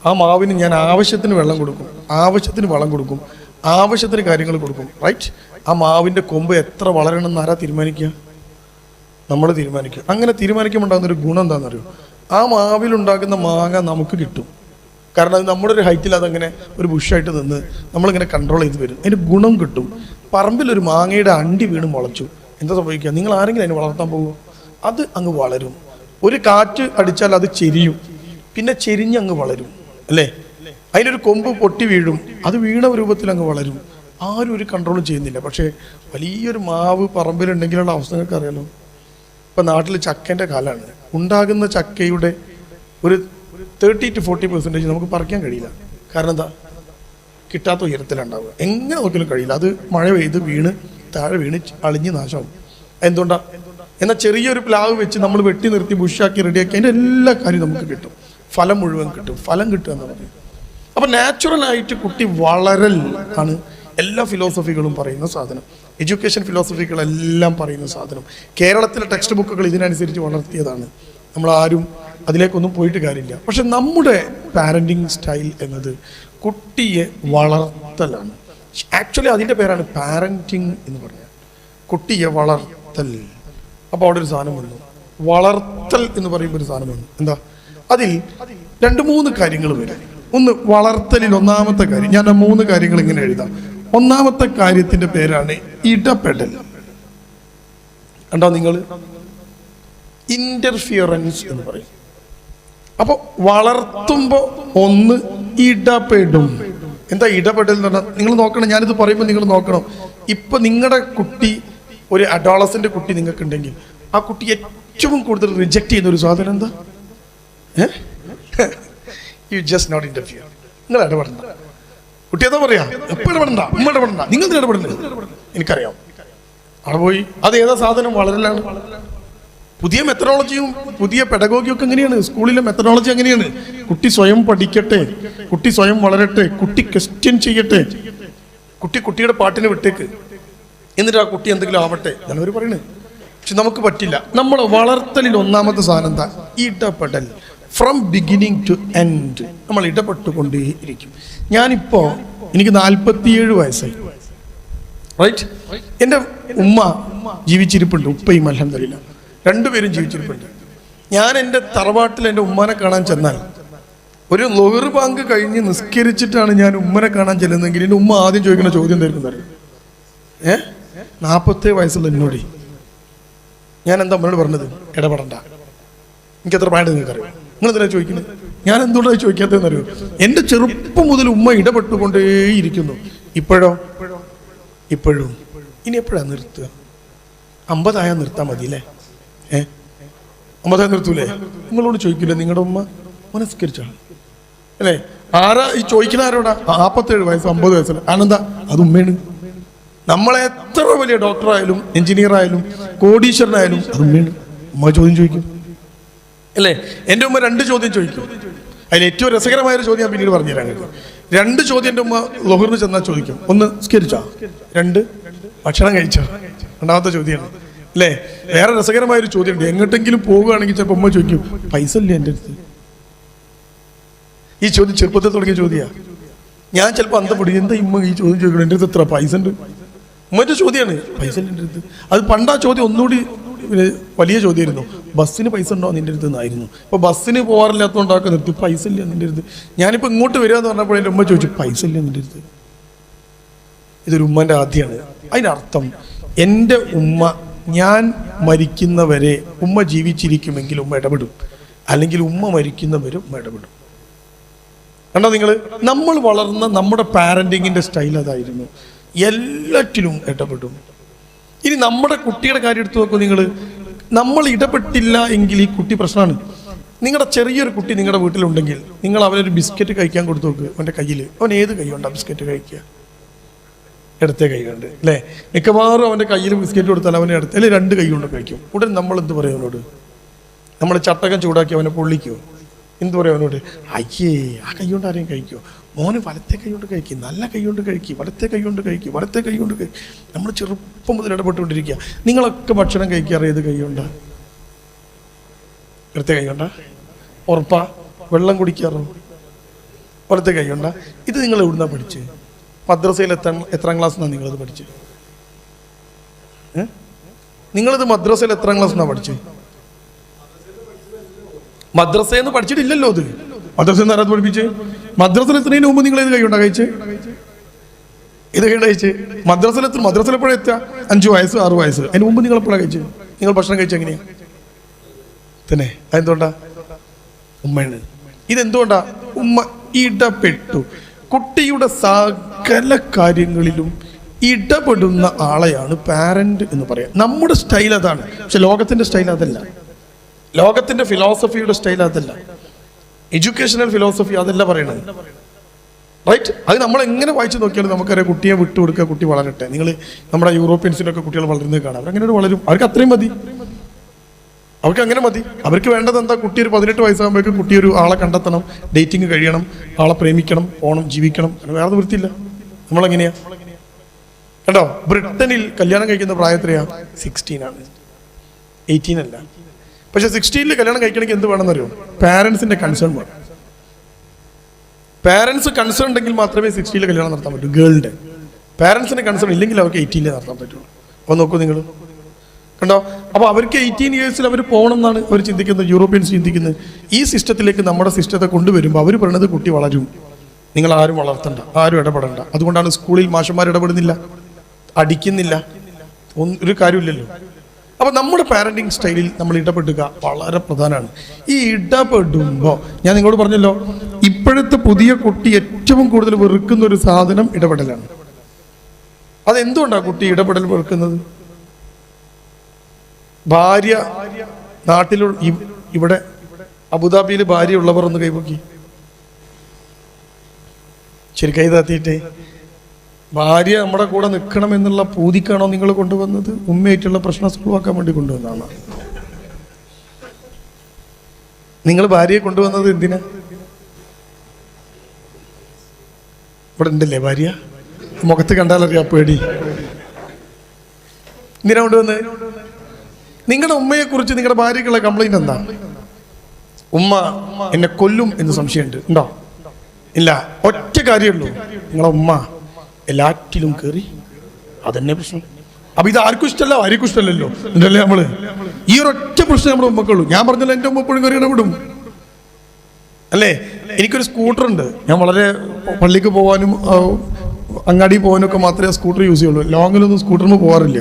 S1: ആ മാവിന് ഞാൻ ആവശ്യത്തിന് വെള്ളം കൊടുക്കും. ആവശ്യത്തിന് വളം കൊടുക്കും. ആവശ്യത്തിന് കാര്യങ്ങൾ കൊടുക്കും. റൈറ്റ് ആ മാവിന്റെ കൊമ്പ് എത്ര വളരണം എന്ന് ആരാ തീരുമാനിക്കുക? നമ്മൾ തീരുമാനിക്കുക. അങ്ങനെ തീരുമാനിക്കുമ്പോൾ ഉണ്ടാകുന്ന ഒരു ഗുണം എന്താണെന്നറിയോ? ആ മാവിലുണ്ടാക്കുന്ന മാങ്ങ നമുക്ക് കിട്ടും. കാരണം അത് നമ്മുടെ ഒരു ഹൈറ്റിൽ അതങ്ങനെ ഒരു ബുഷായിട്ട് നിന്ന് നമ്മളിങ്ങനെ കൺട്രോൾ ചെയ്ത് വരും. അതിന് ഗുണം കിട്ടും. പറമ്പിലൊരു മാങ്ങയുടെ അണ്ടി വീണ് മുളച്ചു. എന്താ സംഭവിക്കുക? നിങ്ങൾ ആരെങ്കിലും അതിന് വളർത്താൻ പോകുമോ അത് അങ്ങ് വളരും. ഒരു കാറ്റ് അടിച്ചാൽ അത് ചെരിയും. പിന്നെ ചെരിഞ്ഞ് അങ്ങ് വളരും. അല്ലേ? അതിനൊരു കൊമ്പ് പൊട്ടി വീഴും. അത് വീണ രൂപത്തിൽ അങ്ങ് വളരും. ആരും ഒരു കൺട്രോൾ ചെയ്യുന്നില്ല. പക്ഷേ വലിയൊരു മാവ് പറമ്പിലുണ്ടെങ്കിലുള്ള അവസ്ഥ നിങ്ങൾക്ക് അറിയാലോ. ഇപ്പൊ നാട്ടിൽ ചക്കേന്റെ കാലാണ്. ഉണ്ടാകുന്ന ചക്കയുടെ ഒരു തേർട്ടി ടു ഫോർട്ടി പെർസെന്റേജ് നമുക്ക് പറിക്കാൻ കഴിയില്ല. കാരണം എന്താ? കിട്ടാത്ത ഉയരത്തിലുണ്ടാവുക. എങ്ങനെ നോക്കിയാലും കഴിയില്ല. അത് മഴ പെയ്ത് വീണ് താഴെ വീണ് അളിഞ്ഞ് നാശമാവും. എന്തുകൊണ്ടാ എന്നാൽ ചെറിയൊരു പ്ലാവ് വെച്ച് നമ്മൾ വെട്ടി നിർത്തി ബുഷാക്കി റെഡിയാക്കി അതിന്റെ എല്ലാ കാര്യവും നമുക്ക് കിട്ടും. ഫലം മുഴുവൻ കിട്ടും. ഫലം കിട്ടുക എന്ന് പറയും അപ്പം നാച്ചുറലായിട്ട് കുട്ടി വളരൽ ആണ് എല്ലാ ഫിലോസഫികളും പറയുന്ന സാധനം. എഡ്യൂക്കേഷൻ ഫിലോസഫികളെല്ലാം പറയുന്ന സാധനം. കേരളത്തിലെ ടെക്സ്റ്റ് ബുക്കുകൾ ഇതിനനുസരിച്ച് വളർത്തിയതാണ്. നമ്മൾ ആരും അതിലേക്കൊന്നും പോയിട്ട് കാര്യമില്ല. പക്ഷെ നമ്മുടെ പാരന്റിങ് സ്റ്റൈൽ എന്നത് കുട്ടിയെ വളർത്തലാണ്. ആക്ച്വലി അതിന്റെ പേരാണ് പാരന്റിങ് എന്ന് പറഞ്ഞാൽ കുട്ടിയെ വളർത്തൽ. അപ്പോൾ അവിടെ ഒരു സാധനം വന്നു. വളർത്തൽ എന്ന് പറയുമ്പോൾ ഒരു സാധനം വന്നു. എന്താ? അതിൽ രണ്ട് മൂന്ന് കാര്യങ്ങൾ വരും. ഒന്ന് വളർത്തലിൽ ഒന്നാമത്തെ കാര്യം. ഞാൻ ആ മൂന്ന് കാര്യങ്ങൾ ഇങ്ങനെ എഴുതാം. ഒന്നാമത്തെ കാര്യത്തിന്റെ പേരാണ് ഇടപെടൽ. കണ്ടോ നിങ്ങൾ? ഇന്റർഫിയറൻസ് എന്ന് പറയും. അപ്പോൾ വളർത്തുമ്പോൾ ഒന്ന് ഇടപെടും. എന്താ ഇടപെടൽ എന്ന് പറഞ്ഞാൽ നിങ്ങൾ നോക്കണം ഞാനിത് പറയുമ്പോൾ നിങ്ങൾ നോക്കണം. ഇപ്പൊ നിങ്ങളുടെ കുട്ടി ഒരു അഡോളസിന്റെ കുട്ടി നിങ്ങൾക്കുണ്ടെങ്കിൽ ആ കുട്ടി ഏറ്റവും കൂടുതൽ റിജക്റ്റ് ചെയ്യുന്ന ഒരു സാധനം എന്താ? യു ജസ്റ്റ് നോട്ട് ഇന്റർഫിയർ നിങ്ങൾ ഇടപെടണ്ട. കുട്ടി എന്താ പറയാ? എപ്പോ ഇടപെടണ്ട. ഉമ്മ ഇടപെടണ്ട. നിങ്ങൾ ഇടപെടുന്നത് എനിക്കറിയാം. അവിടെ പോയി. അത് ഏതാ സാധനം? വളരലാണ്. പുതിയ മെത്തഡോളജിയും പുതിയ പെഡഗോഗിയും ഒക്കെ എങ്ങനെയാണ്? സ്കൂളിലെ മെത്തഡോളജി എങ്ങനെയാണ്? കുട്ടി സ്വയം പഠിക്കട്ടെ. കുട്ടി സ്വയം വളരട്ടെ. കുട്ടി ക്വസ്റ്റ്യൻ ചെയ്യട്ടെ. കുട്ടി കുട്ടിയുടെ പാട്ടിന് വിട്ടേക്ക്. എന്നിട്ട് ആ കുട്ടി എന്തെങ്കിലും ആവട്ടെ. എന്നാണ് പറയുന്നത് പക്ഷെ നമുക്ക് പറ്റില്ല. നമ്മൾ വളർത്തലിൽ ഒന്നാമത്തെ സാധനം എന്താ? ഇടപെടൽ. ഫ്രം ബിഗിനിങ് ടു എൻഡ് നമ്മൾ ഇടപെട്ടുകൊണ്ടേയിരിക്കും. ഞാനിപ്പോ എനിക്ക് നാൽപ്പത്തിയേഴ് വയസ്സായി. റൈറ്റ് എന്റെ ഉമ്മ ജീവിച്ചിരിപ്പുണ്ട് ഉപ്പയും അലഹമില്ല രണ്ടുപേരും ജീവിച്ചിരിപ്പുണ്ട്. ഞാൻ എന്റെ തറവാട്ടിൽ എന്റെ ഉമ്മനെ കാണാൻ ചെന്നാൽ ഒരു ലൊഹർ ബാങ്ക് കഴിഞ്ഞ് നിസ്കരിച്ചിട്ടാണ് ഞാൻ ഉമ്മനെ കാണാൻ ചെല്ലുന്നതെങ്കിൽ എന്റെ ഉമ്മ ആദ്യം ചോദിക്കുന്ന ചോദ്യം തരുന്നത്? ഏ? നാൽപ്പത്തേഴ് വയസ്സുള്ള എന്നോടി ഞാൻ എന്താ അമ്മനോട് പറഞ്ഞത്? ഇടപെടണ്ട. എനിക്ക് എത്ര പ്രായം നിങ്ങൾക്ക് അറിയാം നിങ്ങൾ എന്തിനാ ചോദിക്കുന്നത്? ഞാൻ എന്തുകൊണ്ടാണ് ചോദിക്കാത്തതെന്ന് അറിയോ എന്റെ ചെറുപ്പം മുതൽ ഉമ്മ ഇടപെട്ടുകൊണ്ടേയിരിക്കുന്നു. ഇപ്പോഴോ? ഇപ്പോഴും. ഇനി എപ്പോഴാ നിർത്തുക? അമ്പതായ നിർത്താൻ മതി അല്ലേ? ഏ? അമ്പതായ നിർത്തൂലേ? നിങ്ങളോട് ചോദിക്കില്ലേ? നിങ്ങളുടെ ഉമ്മ മനസ്കരിച്ചാണ്. അല്ലേ? ആരാ ഈ ചോദിക്കുന്ന ആരോടാ? നാൽപ്പത്തേഴ് വയസ്സ് അമ്പത് വയസ്സിൽ ആണെന്താ? അത് ഉമ്മയാണ്. നമ്മളെ എത്ര വലിയ ഡോക്ടറായാലും എഞ്ചിനീയർ ആയാലും കോടീശ്വരനായാലും അത് ഉമ്മയാണ്. ഉമ്മ ചോദ്യം ചോദിക്കും. അല്ലേ? എന്റെ ഉമ്മ രണ്ട് ചോദ്യം ചോദിക്കും. അതിൽ ഏറ്റവും രസകരമായ ഒരു ചോദ്യം ഞാൻ പിന്നീട് പറഞ്ഞുതരാം നിങ്ങൾക്ക് രണ്ട് ചോദ്യം എന്റെ ഉമ്മ ലൊഹറിന് ചെന്നാൽ ചോദിക്കും. ഒന്ന് സ്കരിച്ചോ രണ്ട് ഭക്ഷണം കഴിച്ചോ? രണ്ടാമത്തെ ചോദ്യമാണ്. അല്ലേ? വേറെ രസകരമായ ഒരു ചോദ്യമുണ്ട് എങ്ങോട്ടെങ്കിലും പോവുകയാണെങ്കിൽ ചിലപ്പോൾ ഉമ്മ ചോദിക്കും പൈസ ഇല്ലേ എന്റെ അടുത്ത്? ഈ ചോദ്യം ചെറുപ്പത്തിൽ തുടങ്ങിയ ചോദ്യമാ ഞാൻ ചിലപ്പോൾ അന്ത പൊടി എന്താ ഇമ്മ ഈ ചോദ്യം ചോദിക്കണം? എന്റെ അടുത്ത് എത്ര പൈസ ഉണ്ട്? ഉമ്മന്റെ ചോദ്യമാണ് പൈസ എന്റെ അടുത്ത്? അത് പണ്ട് ആ ചോദ്യം ഒന്നുകൂടി വലിയ ചോദ്യമായിരുന്നു. ബസ്സിന് പൈസ ഉണ്ടോ നിന്റെ അടുത്ത് നിന്നായിരുന്നു അപ്പോൾ ബസ്സിന് പോകാറില്ലാത്തതുകൊണ്ടാക്കി നിർത്തി. പൈസ ഇല്ല നിന്റെ അടുത്ത്. ഞാനിപ്പോൾ ഇങ്ങോട്ട് വരിക എന്ന് പറഞ്ഞപ്പോൾ എന്റെ ഉമ്മ ചോദിച്ചു പൈസ ഇല്ല നിന്റെ അടുത്ത്. ഇതൊരു ഉമ്മന്റെ ആദ്യമാണ്. അതിനർത്ഥം എന്റെ ഉമ്മ ഞാൻ മരിക്കുന്നവരെ ഉമ്മ ജീവിച്ചിരിക്കുമെങ്കിൽ ഉമ്മ ഇടപെടും. അല്ലെങ്കിൽ ഉമ്മ മരിക്കുന്നവരെ ഉമ്മ ഇടപെടും. കണ്ടോ നിങ്ങൾ നമ്മൾ വളർന്ന നമ്മുടെ പാരന്റിങ്ങിന്റെ സ്റ്റൈൽ അതായിരുന്നു. എല്ലാറ്റിലും ഇടപെടും. ഇനി നമ്മുടെ കുട്ടിയുടെ കാര്യം എടുത്തു നോക്കൂ നിങ്ങൾ നമ്മൾ ഇടപെട്ടില്ല എങ്കിൽ ഈ കുട്ടി പ്രശ്നമാണ്. നിങ്ങളുടെ ചെറിയൊരു കുട്ടി നിങ്ങളുടെ വീട്ടിലുണ്ടെങ്കിൽ നിങ്ങൾ അവനൊരു ബിസ്ക്കറ്റ് കഴിക്കാൻ കൊടുത്തു നോക്ക് അവന്റെ കയ്യിൽ അവൻ ഏത് കൈ ബിസ്ക്കറ്റ് കഴിക്കുക? ഇടത്തെ കൈ കൊണ്ട് അല്ലേ? മിക്കവാറും അവന്റെ കയ്യിൽ ബിസ്ക്കറ്റ് കൊടുത്താൽ അവന്റെ ഇടത്തെ അല്ലെങ്കിൽ രണ്ട് കൈ കൊണ്ട് കഴിക്കും. ഉടൻ നമ്മൾ എന്ത് പറയും അവനോട്? നമ്മൾ ചട്ടകം ചൂടാക്കി അവനെ പൊള്ളിക്കുമോ എന്ത് പറയും അവനോട്? അയ്യേ ആ കൈ കൊണ്ട് ആരെയും കഴിക്കുമോ മോന് വലത്തെ കൈ കൊണ്ട് കഴിക്കും നല്ല കൈ കൊണ്ട് കഴിക്കും വലത്തെ കൈ കൊണ്ട് കഴിക്കും വലത്തെ കൈ കൊണ്ട് കഴിക്കും. നമ്മൾ ചെറുപ്പം മുതൽ ഇടപെട്ടുകൊണ്ടിരിക്കുക. നിങ്ങളൊക്കെ ഭക്ഷണം കഴിക്കാറ് ഏത് കൈ കൊണ്ടാ ഇടത്തെ കൈ കൊണ്ടാ ഉറപ്പാ? വെള്ളം കുടിക്കാറോ? വലത്തെ കൈ കൊണ്ടാ ഇത് നിങ്ങൾ എവിടുന്നാ പഠിച്ച്? മദ്രസയിൽ എത്ര എത്രാം ക്ലാസ്സിനാണ് നിങ്ങളത് പഠിച്ച്? നിങ്ങളിത് മദ്രസയിൽ എത്രാം ക്ലാസ്സിനാണ് പഠിച്ച്? മദ്രസയിൽ നിന്ന് പഠിച്ചിട്ടില്ലല്ലോ ഇത്. മദ്രസയിൽ എന്താ ആരാ പഠിപ്പിച്ച്? മദ്രസയിൽ എത്തുന്നതിന് മുമ്പ് നിങ്ങൾ ഇത് കൈകൊണ്ടാ കഴിച്ച്? ഇത് കൈ കഴിച്ച്? മദ്രസയിൽ എത്തും മദ്രസയിൽ എപ്പോഴും എത്തുക? അഞ്ചു വയസ്സ് ആറ് വയസ്സ്. അതിന് മുമ്പ് നിങ്ങൾ എപ്പോഴാണ് കഴിച്ചത് നിങ്ങൾ ഭക്ഷണം കഴിച്ച എങ്ങനെയാ? തന്നെ. അതെന്തുകൊണ്ടാ? ഉമ്മയാണ്. ഇതെന്തുകൊണ്ടാ? ഉമ്മ ഇടപെട്ടു. കുട്ടിയുടെ സകല കാര്യങ്ങളിലും ഇടപെടുന്ന ആളെയാണ് പാരന്റ് എന്ന് പറയാം. നമ്മുടെ സ്റ്റൈൽ അതാണ്. പക്ഷെ ലോകത്തിന്റെ സ്റ്റൈൽ അതല്ല. ലോകത്തിന്റെ ഫിലോസഫിയുടെ സ്റ്റൈൽ അതല്ല. എഡ്യൂക്കേഷണൽ ഫിലോസഫി അതല്ല പറയണത്. റൈറ്റ് അത് നമ്മൾ എങ്ങനെ വായിച്ചു നോക്കിയാലും നമുക്കറിയാം കുട്ടിയെ വിട്ടുകൊടുക്കുക കുട്ടി വളരട്ടെ. നിങ്ങൾ നമ്മുടെ യൂറോപ്യൻസിനൊക്കെ കുട്ടികൾ വളരുന്നത് കാണാം. അവരങ്ങനെ വളരും. അവർക്ക് അത്രയും മതി. അവർക്ക് അങ്ങനെ മതി. അവർക്ക് വേണ്ടത് എന്താ? കുട്ടി ഒരു പതിനെട്ട് വയസ്സാകുമ്പോഴേക്കും കുട്ടി ഒരു ആളെ കണ്ടെത്തണം ഡേറ്റിംഗ് കഴിയണം ആളെ പ്രേമിക്കണം പോകണം ജീവിക്കണം. അങ്ങനെ വേറെ നിവൃത്തിയില്ല നമ്മളെങ്ങനെയാ? കേട്ടോ ബ്രിട്ടനിൽ കല്യാണം കഴിക്കുന്ന പ്രായത്രയാ സിക്സ്റ്റീൻ ആണ്. എയ്റ്റീൻ അല്ല. പക്ഷെ സിക്സ്റ്റീനിൽ കല്യാണം കഴിക്കണമെങ്കിൽ എന്ത് വേണമെന്നറിയോ? പാരൻസിന്റെ കൺസേൺ വേണം. പാരൻസ് കൺസേൺ ഉണ്ടെങ്കിൽ മാത്രമേ സിക്സ്റ്റീനിൽ കല്യാണം നടത്താൻ പറ്റൂ ഗേളിന്റെ പാരൻസിന്റെ കൺസേൺ ഇല്ലെങ്കിൽ അവർക്ക് എയ്റ്റീനിൽ നടത്താൻ പറ്റുള്ളൂ അപ്പോൾ നോക്കൂ നിങ്ങൾ കണ്ടോ? അപ്പോൾ അവർക്ക് എയ്റ്റീൻ ഇയേഴ്സിൽ അവർ പോകണം എന്നാണ് അവർ ചിന്തിക്കുന്നത് യൂറോപ്യൻസ് ചിന്തിക്കുന്നത്. ഈ സിസ്റ്റത്തിലേക്ക് നമ്മുടെ സിസ്റ്റത്തെ കൊണ്ടുവരുമ്പോൾ അവർ പറയുന്നത് കുട്ടി വളരും. നിങ്ങൾ ആരും വളർത്തണ്ട ആരും ഇടപെടണ്ട. അതുകൊണ്ടാണ് സ്കൂളിൽ മാഷന്മാർ ഇടപെടുന്നില്ല അടിക്കുന്നില്ല. ഒരു കാര്യമില്ലല്ലോ. അപ്പൊ നമ്മുടെ പാരന്റിങ് സ്റ്റൈലിൽ നമ്മൾ ഇടപെടുക വളരെ പ്രധാനമാണ്. ഈ ഇടപെടുമ്പോൾ ഞാൻ നിങ്ങളോട് പറഞ്ഞല്ലോ ഇപ്പോഴത്തെ പുതിയ കുട്ടി ഏറ്റവും കൂടുതൽ വെറുക്കുന്ന ഒരു സാധനം ഇടപെടലാണ്. അതെന്തുകൊണ്ടാണ് കുട്ടി ഇടപെടൽ വെറുക്കുന്നത്? ഭാര്യ നാട്ടിലുള്ള ഇവിടെ അബുദാബിയിൽ ഭാര്യ ഉള്ളവർ ഒന്ന് കൈപോക്കി ശരി കൈ താത്തിയിട്ടേ. ഭാര്യ നമ്മുടെ കൂടെ നിൽക്കണം എന്നുള്ള പൂതിക്കാണോ നിങ്ങൾ കൊണ്ടുവന്നത്? ഉമ്മയായിട്ടുള്ള പ്രശ്നം സോൾവ് ആക്കാൻ വേണ്ടി കൊണ്ടുവന്നതാണ്? നിങ്ങൾ ഭാര്യയെ കൊണ്ടുവന്നത് എന്തിനാ? ഇവിടെ ഉണ്ടല്ലേ ഭാര്യ? മുഖത്ത് കണ്ടാലറിയാം പേടി. എന്തിനാ കൊണ്ടുവന്നത് നിങ്ങളുടെ ഉമ്മയെ കുറിച്ച് നിങ്ങളുടെ ഭാര്യക്കുള്ള കംപ്ലൈന്റ് എന്താ? ഉമ്മ എന്നെ കൊല്ലും എന്ന് സംശയമുണ്ട്. ഉണ്ടോ? ഇല്ല ഒറ്റ കാര്യമുള്ളൂ നിങ്ങളുടെ ഉമ്മ. എല്ലാറ്റിലും കയറി അതന്നെ പ്രശ്നം. അപ്പൊ ഇത് ആർക്കും ഇഷ്ടമല്ല ആർക്കും ഇഷ്ടമല്ലല്ലോ. എന്നല്ലേ നമ്മൾ? ഈ ഒരൊറ്റ പ്രശ്നം നമ്മുടെ ഉമ്മക്കുള്ളൂ ഞാൻ പറഞ്ഞല്ലോ എന്റെ ഉമ്മ എപ്പോഴും കയറി ഇടപെടും അല്ലേ? എനിക്കൊരു സ്കൂട്ടർ ഉണ്ട്. ഞാൻ വളരെ പള്ളിക്ക് പോകാനും അങ്ങാടി പോകാനും ഒക്കെ മാത്രമേ സ്കൂട്ടർ യൂസ് ചെയ്യുള്ളൂ. ലോങ്ങിലൊന്നും സ്കൂട്ടറിന് പോകാറില്ല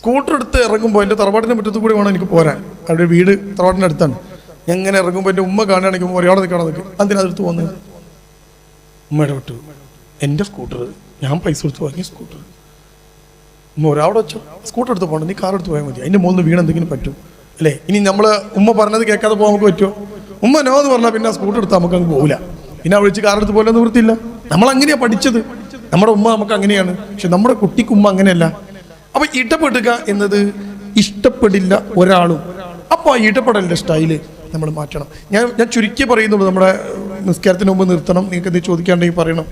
S1: സ്കൂട്ടർ എടുത്ത് ഇറങ്ങുമ്പോൾ എന്റെ തറവാട്ടിന്റെ മുറ്റത്ത് കൂടി വേണം എനിക്ക് പോരാൻ. അവിടെ വീട് തറവാട്ടിന്റെ അടുത്താണ്. ഞാൻ ഇങ്ങനെ ഇറങ്ങുമ്പോൾ എന്റെ ഉമ്മ കാണുകയാണെങ്കിൽ ഒരാളെ നിൽക്കണം നിൽക്കും അതിനകത്ത് വന്ന് പോകുന്നത് വിട്ടു എന്റെ സ്കൂട്ടർ ഞാൻ പൈസ കൊടുത്ത് വാങ്ങി സ്കൂട്ടർ ഒരാവിടെ വെച്ചോ. സ്കൂട്ടർ എടുത്ത് പോകണം നീ കാർ എടുത്ത് പോയാൽ മതി. അതിന്റെ മുകളിൽ വീണ് എന്തെങ്കിലും പറ്റും. അല്ലേ? ഇനി നമ്മൾ ഉമ്മ പറഞ്ഞത് കേൾക്കാതെ പോകാൻ നമുക്ക് പറ്റുമോ? ഉമ്മ നോ എന്ന് പറഞ്ഞാൽ പിന്നെ സ്കൂട്ടർ എടുത്താൽ നമുക്ക് അങ്ങ് പോകില്ല പിന്നെ വിളിച്ച് കാർ എടുത്ത് പോലെ നിവൃത്തിയില്ല നമ്മൾ അങ്ങനെയാണ് പഠിച്ചത്. നമ്മുടെ ഉമ്മ നമുക്ക് അങ്ങനെയാണ്. പക്ഷെ നമ്മുടെ കുട്ടിക്ക് ഉമ്മ അങ്ങനെയല്ല. അപ്പൊ ഇടപെടുക എന്നത് ഇഷ്ടപ്പെടില്ല ഒരാളും. അപ്പോൾ ആ ഇടപെടലിന്റെ സ്റ്റൈൽ നമ്മൾ മാറ്റണം. ഞാൻ ഞാൻ ചുരുക്കി പറയുന്നുള്ളൂ. നമ്മുടെ നിസ്കാരത്തിന് മുമ്പ് നിർത്തണം. നിങ്ങൾക്ക് എന്തെങ്കിലും ചോദിക്കാണ്ടെങ്കിൽ പറയണം.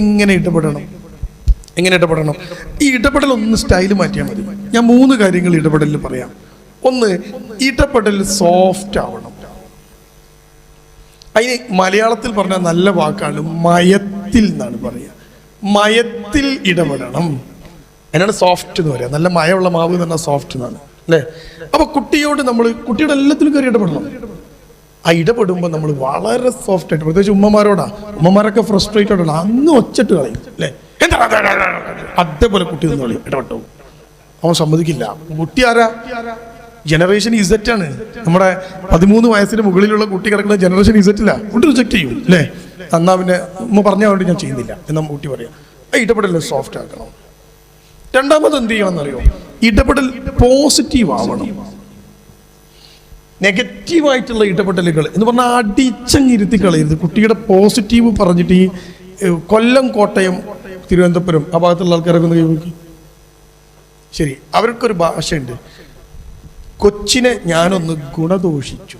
S1: എങ്ങനെ ഇടപെടണം? എങ്ങനെ ഇടപെടണം? ഈ ഇടപെടൽ ഒന്ന് സ്റ്റൈൽ മാറ്റിയാൽ മതി. ഞാൻ മൂന്ന് കാര്യങ്ങൾ ഇടപെടലിൽ പറയാം. ഒന്ന് ഇടപെടൽ സോഫ്റ്റ് ആവണം. അതിന് മലയാളത്തിൽ പറഞ്ഞ നല്ല വാക്കാണ് മയത്തിൽ എന്നാണ് പറയുക. മയത്തിൽ ഇടപെടണം. അതിനാണ് സോഫ്റ്റ് എന്ന് പറയുക. നല്ല മയമുള്ള മാവ് എന്ന് പറഞ്ഞാൽ സോഫ്റ്റ് എന്നാണ്. അല്ലേ? അപ്പൊ കുട്ടിയോട് നമ്മൾ കുട്ടിയുടെ എല്ലാത്തിലും കയറി ഇടപെടണം. ആ ഇടപെടുമ്പോൾ നമ്മൾ വളരെ സോഫ്റ്റ് ആയിട്ട് പ്രത്യേകിച്ച് ഉമ്മമാരോടാ. ഉമ്മമാരൊക്കെ ഫ്രസ്ട്രേറ്റഡ് ആണ്. അങ്ങ് ഒച്ചിട്ട് കളയും. അല്ലേ? എന്താ? അതേപോലെ കുട്ടി നിന്ന് ഇടപെട്ടു. അവൻ സമ്മതിക്കില്ല. കുട്ടി ആരാ? ജനറേഷൻ ഇസറ്റ് ആണ്. നമ്മുടെ പതിമൂന്ന് വയസ്സിന് മുകളിലുള്ള കുട്ടി കിടക്കുന്ന ജനറേഷൻ ഇസറ്റില്ല കുട്ടി റിജക്ട് ചെയ്യും. അല്ലേ? എന്നാ പിന്നെ ഉമ്മ പറഞ്ഞാൽ വേണ്ടി ഞാൻ ചെയ്യുന്നില്ല. എന്നാ കുട്ടി പറയാം. ആ ഇടപെടൽ സോഫ്റ്റ് ആക്കണം. രണ്ടാമത് എന്ത് ചെയ്യണം എന്നറിയോ ഇടപെടൽ പോസിറ്റീവ് ആവണം. നെഗറ്റീവായിട്ടുള്ള ഇടപെടലുകൾ എന്ന് പറഞ്ഞാൽ അടിച്ചങ്ങിരുത്തി കളയരുത്. കുട്ടിയുടെ പോസിറ്റീവ് പറഞ്ഞിട്ട് ഈ കൊല്ലം കോട്ടയം തിരുവനന്തപുരം ആ ഭാഗത്തുള്ള ആൾക്കാരൊക്കെ ഒന്ന് ശരി അവർക്കൊരു ഭാഷയുണ്ട്. കൊച്ചിനെ ഞാനൊന്ന് ഗുണദോഷിച്ചു.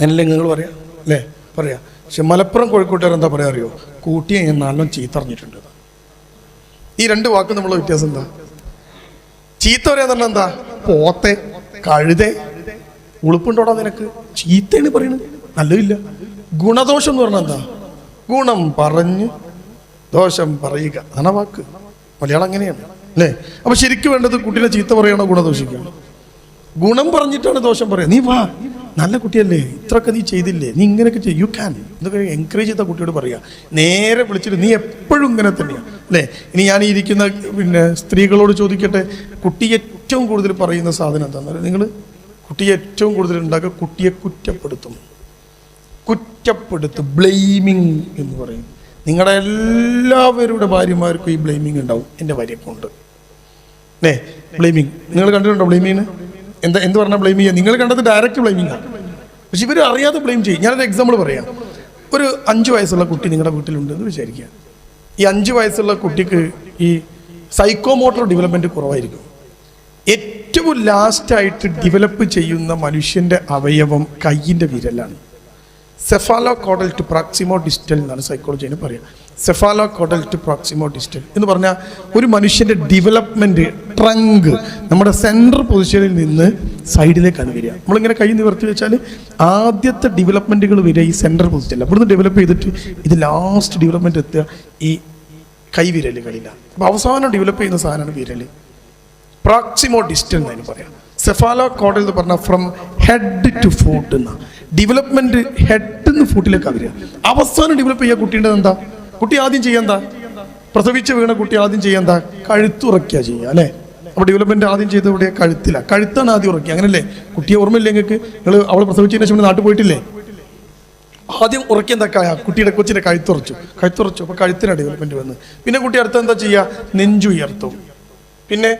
S1: എന്നല്ലേ നിങ്ങൾ പറയാം? അല്ലേ? പറയാ. പക്ഷെ മലപ്പുറം കോഴിക്കോട്ടുകാർ എന്താ പറയാ അറിയോ? കൂട്ടിയെ ഞാൻ നല്ല ചീത്തറിഞ്ഞിട്ടുണ്ട്. ഈ രണ്ട് വാക്കും നമ്മളെ വ്യത്യാസം എന്താ? ചീത്ത പറയാന്ന് പറഞ്ഞാൽ എന്താ? പോത്തെ കഴുതെ. ഉളുപ്പുണ്ടോടാ നിനക്ക്? ചീത്തയാണ് പറയണത്. നല്ലതില്ല. ഗുണദോഷം എന്ന് പറഞ്ഞാൽ എന്താ? ഗുണം പറഞ്ഞ് ദോഷം പറയുക. അതാണ് വാക്ക്. മലയാളം അങ്ങനെയാണ്. അല്ലേ? അപ്പൊ ശരിക്കും വേണ്ടത് കുട്ടീനെ ചീത്ത പറയണോ ഗുണദോഷിക്കണം? ഗുണം പറഞ്ഞിട്ടാണ് ദോഷം പറയുക. നീ വാ. നല്ല കുട്ടിയല്ലേ. ഇത്രയൊക്കെ നീ ചെയ്തില്ലേ. നീ ഇങ്ങനെയൊക്കെ ചെയ്യും യു ക്യാൻ എന്നൊക്കെ എൻകറേജ് ചെയ്ത കുട്ടിയോട് പറയുക നേരെ വിളിച്ചിട്ട് നീ എപ്പോഴും ഇങ്ങനെ തന്നെയാണ് അല്ലേ? ഇനി ഞാൻ ഇരിക്കുന്ന പിന്നെ സ്ത്രീകളോട് ചോദിക്കട്ടെ. കുട്ടി ഏറ്റവും കൂടുതൽ പറയുന്ന സാധനം എന്താണെന്ന് നിങ്ങൾ കുട്ടിയെ ഏറ്റവും കൂടുതൽ ഉണ്ടാക്കുക കുട്ടിയെ കുറ്റപ്പെടുത്തും. കുറ്റപ്പെടുത്തും. ബ്ലെയിമിങ് എന്ന് പറയും. നിങ്ങളുടെ എല്ലാവരുടെ ഭാര്യമാർക്കും ഈ ബ്ലെയിമിങ് ഉണ്ടാവും. എന്റെ ഭാര്യക്കുണ്ട് അല്ലേ ബ്ലെയിമിങ് നിങ്ങൾ കണ്ടിട്ടുണ്ടോ ബ്ലെയിമിങ് എന്താ എന്ത് പറഞ്ഞാൽ ബ്ലെയിം ചെയ്യുക? നിങ്ങൾ കണ്ടത് ഡയറക്റ്റ് ബ്ലെയിമിങ് ആണ്. പക്ഷെ ഇവർ അറിയാതെ ബ്ലെയിം ചെയ്യും. ഞാനൊരു എക്സാമ്പിൾ പറയാം. ഒരു അഞ്ച് വയസ്സുള്ള കുട്ടി നിങ്ങളുടെ വീട്ടിലുണ്ടെന്ന് വിചാരിക്കുക. ഈ അഞ്ച് വയസ്സുള്ള കുട്ടിക്ക് ഈ സൈക്കോമോട്ടർ ഡെവലപ്മെന്റ് കുറവായിരിക്കും. ഏറ്റവും ലാസ്റ്റായിട്ട് ഡെവലപ്പ് ചെയ്യുന്ന മനുഷ്യന്റെ അവയവം കയ്യിന്റെ വിരലാണ്. സെഫാലോ കോഡൽ ടു പ്രാക്സിമോ ഡിസ്റ്റൽ എന്നാണ് സൈക്കോളജിന് പറയുക. സെഫാലോ കോഡൽ ടു പ്രാക്സിമോ ഡിസ്റ്റൽ എന്ന് പറഞ്ഞാൽ ഒരു മനുഷ്യന്റെ ഡെവലപ്മെന്റ് ട്രങ്ക് നമ്മുടെ സെൻട്രൽ പൊസിഷനിൽ നിന്ന് സൈഡിലേക്കാണ് വരിക. നമ്മളിങ്ങനെ കൈ നിവർത്തി വെച്ചാൽ ആദ്യത്തെ ഡെവലപ്മെന്റുകൾ വരിക ഈ സെൻട്രൽ പൊസിഷനിൽ അവിടുന്ന് ഡെവലപ്പ് ചെയ്തിട്ട് ഇത് ലാസ്റ്റ് ഡെവലപ്മെന്റ് എത്തുക ഈ കൈവിരലുകളിലാണ് അപ്പോൾ അവസാനം ഡെവലപ്പ് ചെയ്യുന്ന സാധനമാണ് വിരൽ പ്രോക്സിമോ ഡിസ്റ്റൽ എന്നതിന് പറയാം സെഫാലോ കോഡൽ എന്ന് പറഞ്ഞാൽ ഫ്രം ഹെഡ് ടു ഫുട്ട് എന്ന. ഡെവലപ്മെന്റ് ഹെഡ് ഫുട്ടിലേക്കാണ് വരിക. അവസാനം ഡെവലപ്പ് ചെയ്യുക കുട്ടീന്റെ എന്താ? കുട്ടി ആദ്യം ചെയ്യാൻ എന്താ? പ്രസവിച്ച് വീണ കുട്ടി ആദ്യം ചെയ്യാൻ എന്താ? കഴുത്തുറക്കുക ചെയ്യുക അല്ലേ? അപ്പോൾ ഡെവലപ്മെന്റ് ആദ്യം ചെയ്ത് ഇവിടെ കഴുത്തില്ല കഴുത്താണ് ആദ്യം ഉറക്കുക അങ്ങനല്ലേ? കുട്ടിയെ ഓർമ്മയില്ലേ നിങ്ങൾക്ക് നിങ്ങൾ അവൾ പ്രസവിച്ചതിന് ശേഷം നാട്ടിൽ പോയിട്ടില്ലേ? ആദ്യം ഉറക്കി എന്താ? കുട്ടിയുടെ കൊച്ചിന്റെ കഴുത്തുറച്ചു. കഴുത്തുറച്ചു. അപ്പൊ കഴുത്തിനാണ് ഡെവലപ്മെന്റ് വന്ന് പിന്നെ കുട്ടി അടുത്ത എന്താ ചെയ്യുക? നെഞ്ചുയർത്തും പിന്നെ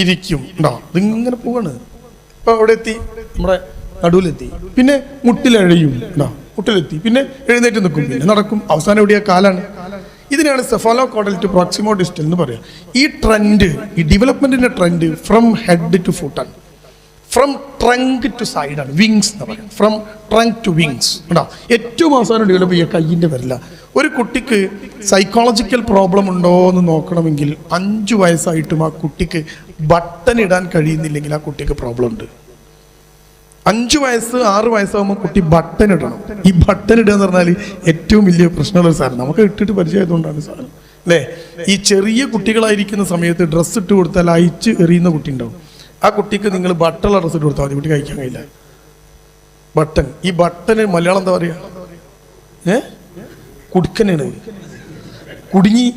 S1: ഇരിക്കും. ഉണ്ടോ? ഇതിങ്ങനെ പോവാണ്. ഇപ്പൊ അവിടെ എത്തി നമ്മുടെ നടുവിലെത്തി. പിന്നെ മുട്ടിലഴയും. ഉണ്ടോ മുട്ടിലെത്തി. പിന്നെ എഴുന്നേറ്റ് നിൽക്കും. പിന്നെ നടക്കും. അവസാനം എവിടെയാ? കാലാണ്. ഇതിനാണ് സെഫാലോ കോഡൽ ടു പ്രോക്സിമോ ഡിസ്റ്റൽ എന്ന് പറയാം. ഈ ട്രെൻഡ് ഈ ഡെവലപ്മെന്റിന്റെ ട്രെൻഡ് ഫ്രം ഹെഡ് ടു ഫുട്ടാണ് ഫ്രം ട്രങ്ക് ടു സൈഡാണ് വിങ്സ് എന്ന് പറയാം. ഫ്രം ട്രങ്ക് ടു വിങ്സ് കേട്ടോ ഏറ്റവും അവസാനം ഡെവലപ്പ് ചെയ്യുക കയ്യിന്റെ വരില്ല ഒരു കുട്ടിക്ക് സൈക്കോളജിക്കൽ പ്രോബ്ലം ഉണ്ടോ എന്ന് നോക്കണമെങ്കിൽ അഞ്ച് വയസ്സായിട്ടും ആ കുട്ടിക്ക് ബട്ടൺ ഇടാൻ കഴിയുന്നില്ലെങ്കിൽ ആ കുട്ടിക്ക് പ്രോബ്ലം ഉണ്ട്. അഞ്ച് വയസ്സ് ആറ് വയസ്സാകുമ്പോൾ കുട്ടി ബട്ടൺ ഇടണം. ഈ ബട്ടൺ ഇടുക എന്ന് പറഞ്ഞാൽ ഏറ്റവും വലിയ പ്രശ്നമുള്ള സാധനം. നമുക്ക് ഇട്ടിട്ട് പരിചയമായതുകൊണ്ടാണ് സാധനം. അല്ലേ? ഈ ചെറിയ കുട്ടികളായിരിക്കുന്ന സമയത്ത് ഡ്രസ്സ് ഇട്ട് കൊടുത്താൽ അയച്ച് എറിയുന്ന കുട്ടി ഉണ്ടാവും. ആ കുട്ടിക്ക് നിങ്ങൾ ബട്ടണുള്ള ഡ്രസ്സ് ഇട്ട് കൊടുത്താൽ മതി. കുട്ടി കഴിക്കാൻ കഴിയില്ല. ബട്ടൺ ഈ ബട്ടന് മലയാളം എന്താ പറയുക ഏ? കുടുക്കനാണ്. കുടുങ്ങി.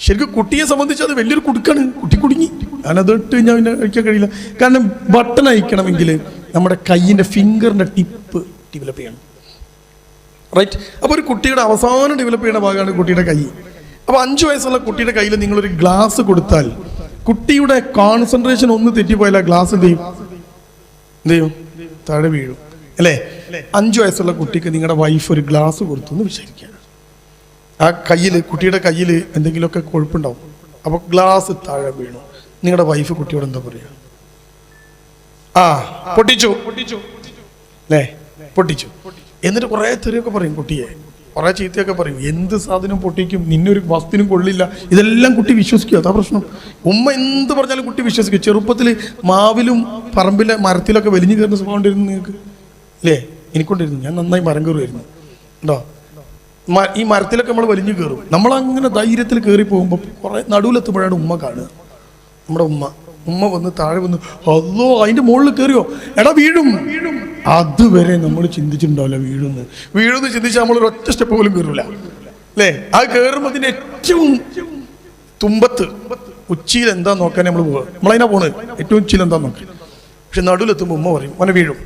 S1: ശരിക്കും കുട്ടിയെ സംബന്ധിച്ച് അത് വലിയൊരു കുടുക്കാണ്. കുട്ടി കുടുങ്ങി. ഞാനത് ഇട്ട് കഴിഞ്ഞാൽ പിന്നെ കഴിയില്ല. കാരണം ബട്ടൺ അയക്കണമെങ്കിൽ നമ്മുടെ കയ്യിന്റെ ഫിംഗറിന്റെ ടിപ്പ് ഡെവലപ്പ് ചെയ്യണം. റൈറ്റ് അപ്പോൾ ഒരു കുട്ടിയുടെ അവസാനം ഡെവലപ്പ് ചെയ്യുന്ന ഭാഗമാണ് കുട്ടിയുടെ കൈ. അപ്പോൾ അഞ്ച് വയസ്സുള്ള കുട്ടിയുടെ കയ്യിൽ നിങ്ങളൊരു ഗ്ലാസ് കൊടുത്താൽ കുട്ടിയുടെ കോൺസെൻട്രേഷൻ ഒന്ന് തെറ്റിപ്പോയാൽ ആ ഗ്ലാസ് എന്ത് ചെയ്യും? എന്ത് ചെയ്യും? താഴെ വീഴും. അല്ലേ? അഞ്ച് വയസ്സുള്ള കുട്ടിക്ക് നിങ്ങളുടെ വൈഫ് ഒരു ഗ്ലാസ് കൊടുത്തു എന്ന് വിചാരിക്കുക ആ കയ്യിൽ കുട്ടിയുടെ കയ്യിൽ എന്തെങ്കിലുമൊക്കെ കൊഴുപ്പുണ്ടാവും. അപ്പോൾ ഗ്ലാസ് താഴെ വീണു. നിങ്ങളുടെ വൈഫ് കുട്ടിയോട് എന്താ പറയുക ആ പൊട്ടിച്ചു. പൊട്ടിച്ചു അല്ലേ പൊട്ടിച്ചു. എന്നിട്ട് കുറേ തെറിയൊക്കെ പറയും കുട്ടിയെ. കുറേ ചീത്തയൊക്കെ പറയും. എന്ത് സാധനം പൊട്ടിക്കും? നിന്നൊരു വസ്തുവിനും കൊള്ളില്ല. ഇതെല്ലാം കുട്ടി വിശ്വസിക്കുക അതാ പ്രശ്നം. ഉമ്മ എന്ത് പറഞ്ഞാലും കുട്ടി വിശ്വസിക്കും. ചെറുപ്പത്തിൽ മാവിലും പറമ്പിലെ മരത്തിലൊക്കെ വലിഞ്ഞു കയറുന്ന സ്വഭാവം ഉണ്ടായിരുന്നു നിങ്ങൾക്ക്. അല്ലേ എനിക്കൊണ്ടിരുന്നു. ഞാൻ നന്നായി മരം കയറുമായിരുന്നു ഉണ്ടോ? ഈ മരത്തിലൊക്കെ നമ്മൾ വലിഞ്ഞു കയറും. നമ്മളങ്ങനെ ധൈര്യത്തിൽ കയറി പോകുമ്പോൾ കുറേ നടുവിലെത്തുമ്പോഴാണ് ഉമ്മ കാണുക. നമ്മുടെ ഉമ്മ. ഉമ്മ വന്ന് താഴെ വന്ന് അല്ലോ അതിന്റെ മുകളിൽ കയറിയോ എടാ വീഴും. അതുവരെ നമ്മൾ ചിന്തിച്ചിട്ടുണ്ടാവില്ല വീഴുന്ന് വീഴുന്ന് ചിന്തിച്ചാൽ നമ്മൾ ഒറ്റ സ്റ്റെപ്പ് പോലും കയറില്ല അല്ലേ? ആ കയറുമ്പോൾ അതിന്റെ ഏറ്റവും തുമ്പത്ത് ഉച്ചിയിൽ എന്താ നോക്കാൻ നമ്മൾ പോവുക? നമ്മളതിനാ പോണ് ഏറ്റവും ഉച്ചിയിൽ എന്താ നോക്കുക പക്ഷെ നടുവിലെത്തുമ്പോൾ ഉമ്മ പറയും മോനെ വീഴും.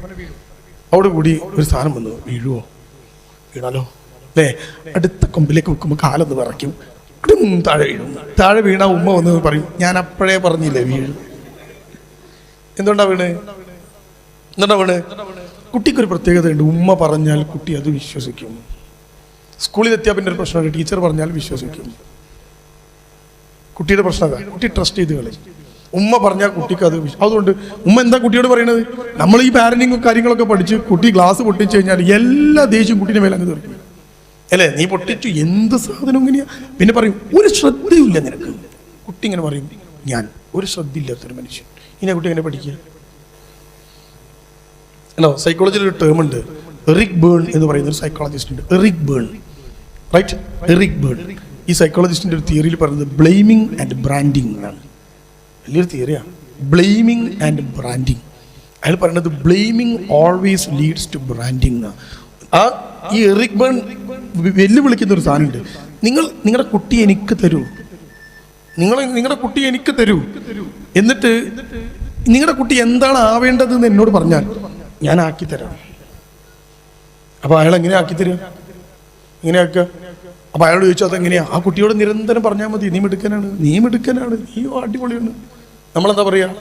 S1: അവിടെ കൂടി ഒരു സാധനം വന്നു. വീഴുവോ? വീണാലോ? അല്ലേ? അടുത്ത കൊമ്പിലേക്ക് വെക്കുമ്പോൾ കാലൊന്ന് വിറയ്ക്കും. താഴെ വീഴും താഴെ വീണ ഉമ്മ വന്ന് പറയും ഞാൻ അപ്പോഴേ പറഞ്ഞില്ലേ വീഴും? എന്തുകൊണ്ടാ വീണ്? എന്തുകൊണ്ടാ വീണ്? കുട്ടിക്കൊരു പ്രത്യേകതയുണ്ട്. ഉമ്മ പറഞ്ഞാൽ കുട്ടി അത് വിശ്വസിക്കും. സ്കൂളിൽ എത്തിയാൽ പിന്നെ ഒരു പ്രശ്നമുണ്ട്. ടീച്ചർ പറഞ്ഞാൽ വിശ്വസിക്കും. കുട്ടിയുടെ പ്രശ്നം അതാ. കുട്ടി ട്രസ്റ്റ് ചെയ്ത് കളി. ഉമ്മ പറഞ്ഞാൽ കുട്ടിക്ക് അത് അതുകൊണ്ട് ഉമ്മ എന്താ കുട്ടിയോട് പറയുന്നത് നമ്മൾ ഈ പാരന്റിങ്ങും കാര്യങ്ങളൊക്കെ പഠിച്ച് കുട്ടി ഗ്ലാസ് പൊട്ടിച്ചു കഴിഞ്ഞാൽ എല്ലാ ദേഷ്യം കുട്ടീന്റെ മേലെ അങ്ങ് തീർക്കും. അല്ലേ? നീ പൊട്ടിച്ചു. എന്ത് സാധനം ഇങ്ങനെയാ? പിന്നെ പറയും ഒരു ശ്രദ്ധയില്ല നിനക്ക്. കുട്ടി ഇങ്ങനെ പറയും ഞാൻ ഒരു ശ്രദ്ധയില്ലാത്തൊരു മനുഷ്യൻ. ഇനി കുട്ടി എങ്ങനെ പഠിക്കുക? ഹലോ സൈക്കോളജിയിൽ ഒരു ടേം ഉണ്ട്. എറിക് ബേൺ എന്ന് പറയുന്ന ഒരു സൈക്കോളജിസ്റ്റ് ഉണ്ട്. Eric Berne right Eric Berne ഈ സൈക്കോളജിസ്റ്റിന്റെ ഒരു തിയറിയിൽ പറയുന്നത് ബ്ലെയിമിങ് ആൻഡ് ബ്രാൻഡിങ് എന്നാണ്. വലിയൊരു തിയറിയാണ് ബ്ലെയിമിങ് ആൻഡ് ബ്രാൻഡിങ് അയാൾ പറയുന്നത് blaming always leads to branding ആ ഈ എറിക് ബേൺ വെല്ലുവിളിക്കുന്ന ഒരു സാധനമുണ്ട്. നിങ്ങൾ നിങ്ങളുടെ കുട്ടി എനിക്ക് തരൂ. നിങ്ങൾ നിങ്ങളുടെ കുട്ടി എനിക്ക് തരൂ. എന്നിട്ട് നിങ്ങളുടെ കുട്ടി എന്താണ് ആവേണ്ടതെന്ന് എന്നോട് പറഞ്ഞാൽ ഞാൻ ആക്കി തരാം. അപ്പൊ അയാൾ എങ്ങനെ ആക്കി തരും? എങ്ങനെ ആക്കുക? അപ്പൊ അയാൾ ചോദിച്ചു അതെങ്ങനെയാ ആ കുട്ടിയോട് നിരന്തരം പറഞ്ഞാൽ മതി നീ മിടുക്കനാണ് നീ മിടുക്കനാണ് നീ അടിപൊളിയാണ്. നമ്മളെന്താ പറയാ?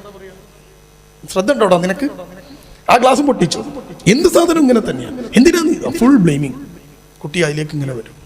S1: ശ്രദ്ധ ഉണ്ടോടാ നിനക്ക്? ആ ഗ്ലാസ് പൊട്ടിച്ചു. എന്ത് സാധനം ഇങ്ങനെ തന്നെയാണ് എന്തിനാ നീ ഫുൾ ബ്ലെയിമിങ് കുട്ടി അതിലേക്ക് ഇങ്ങനെ വരും.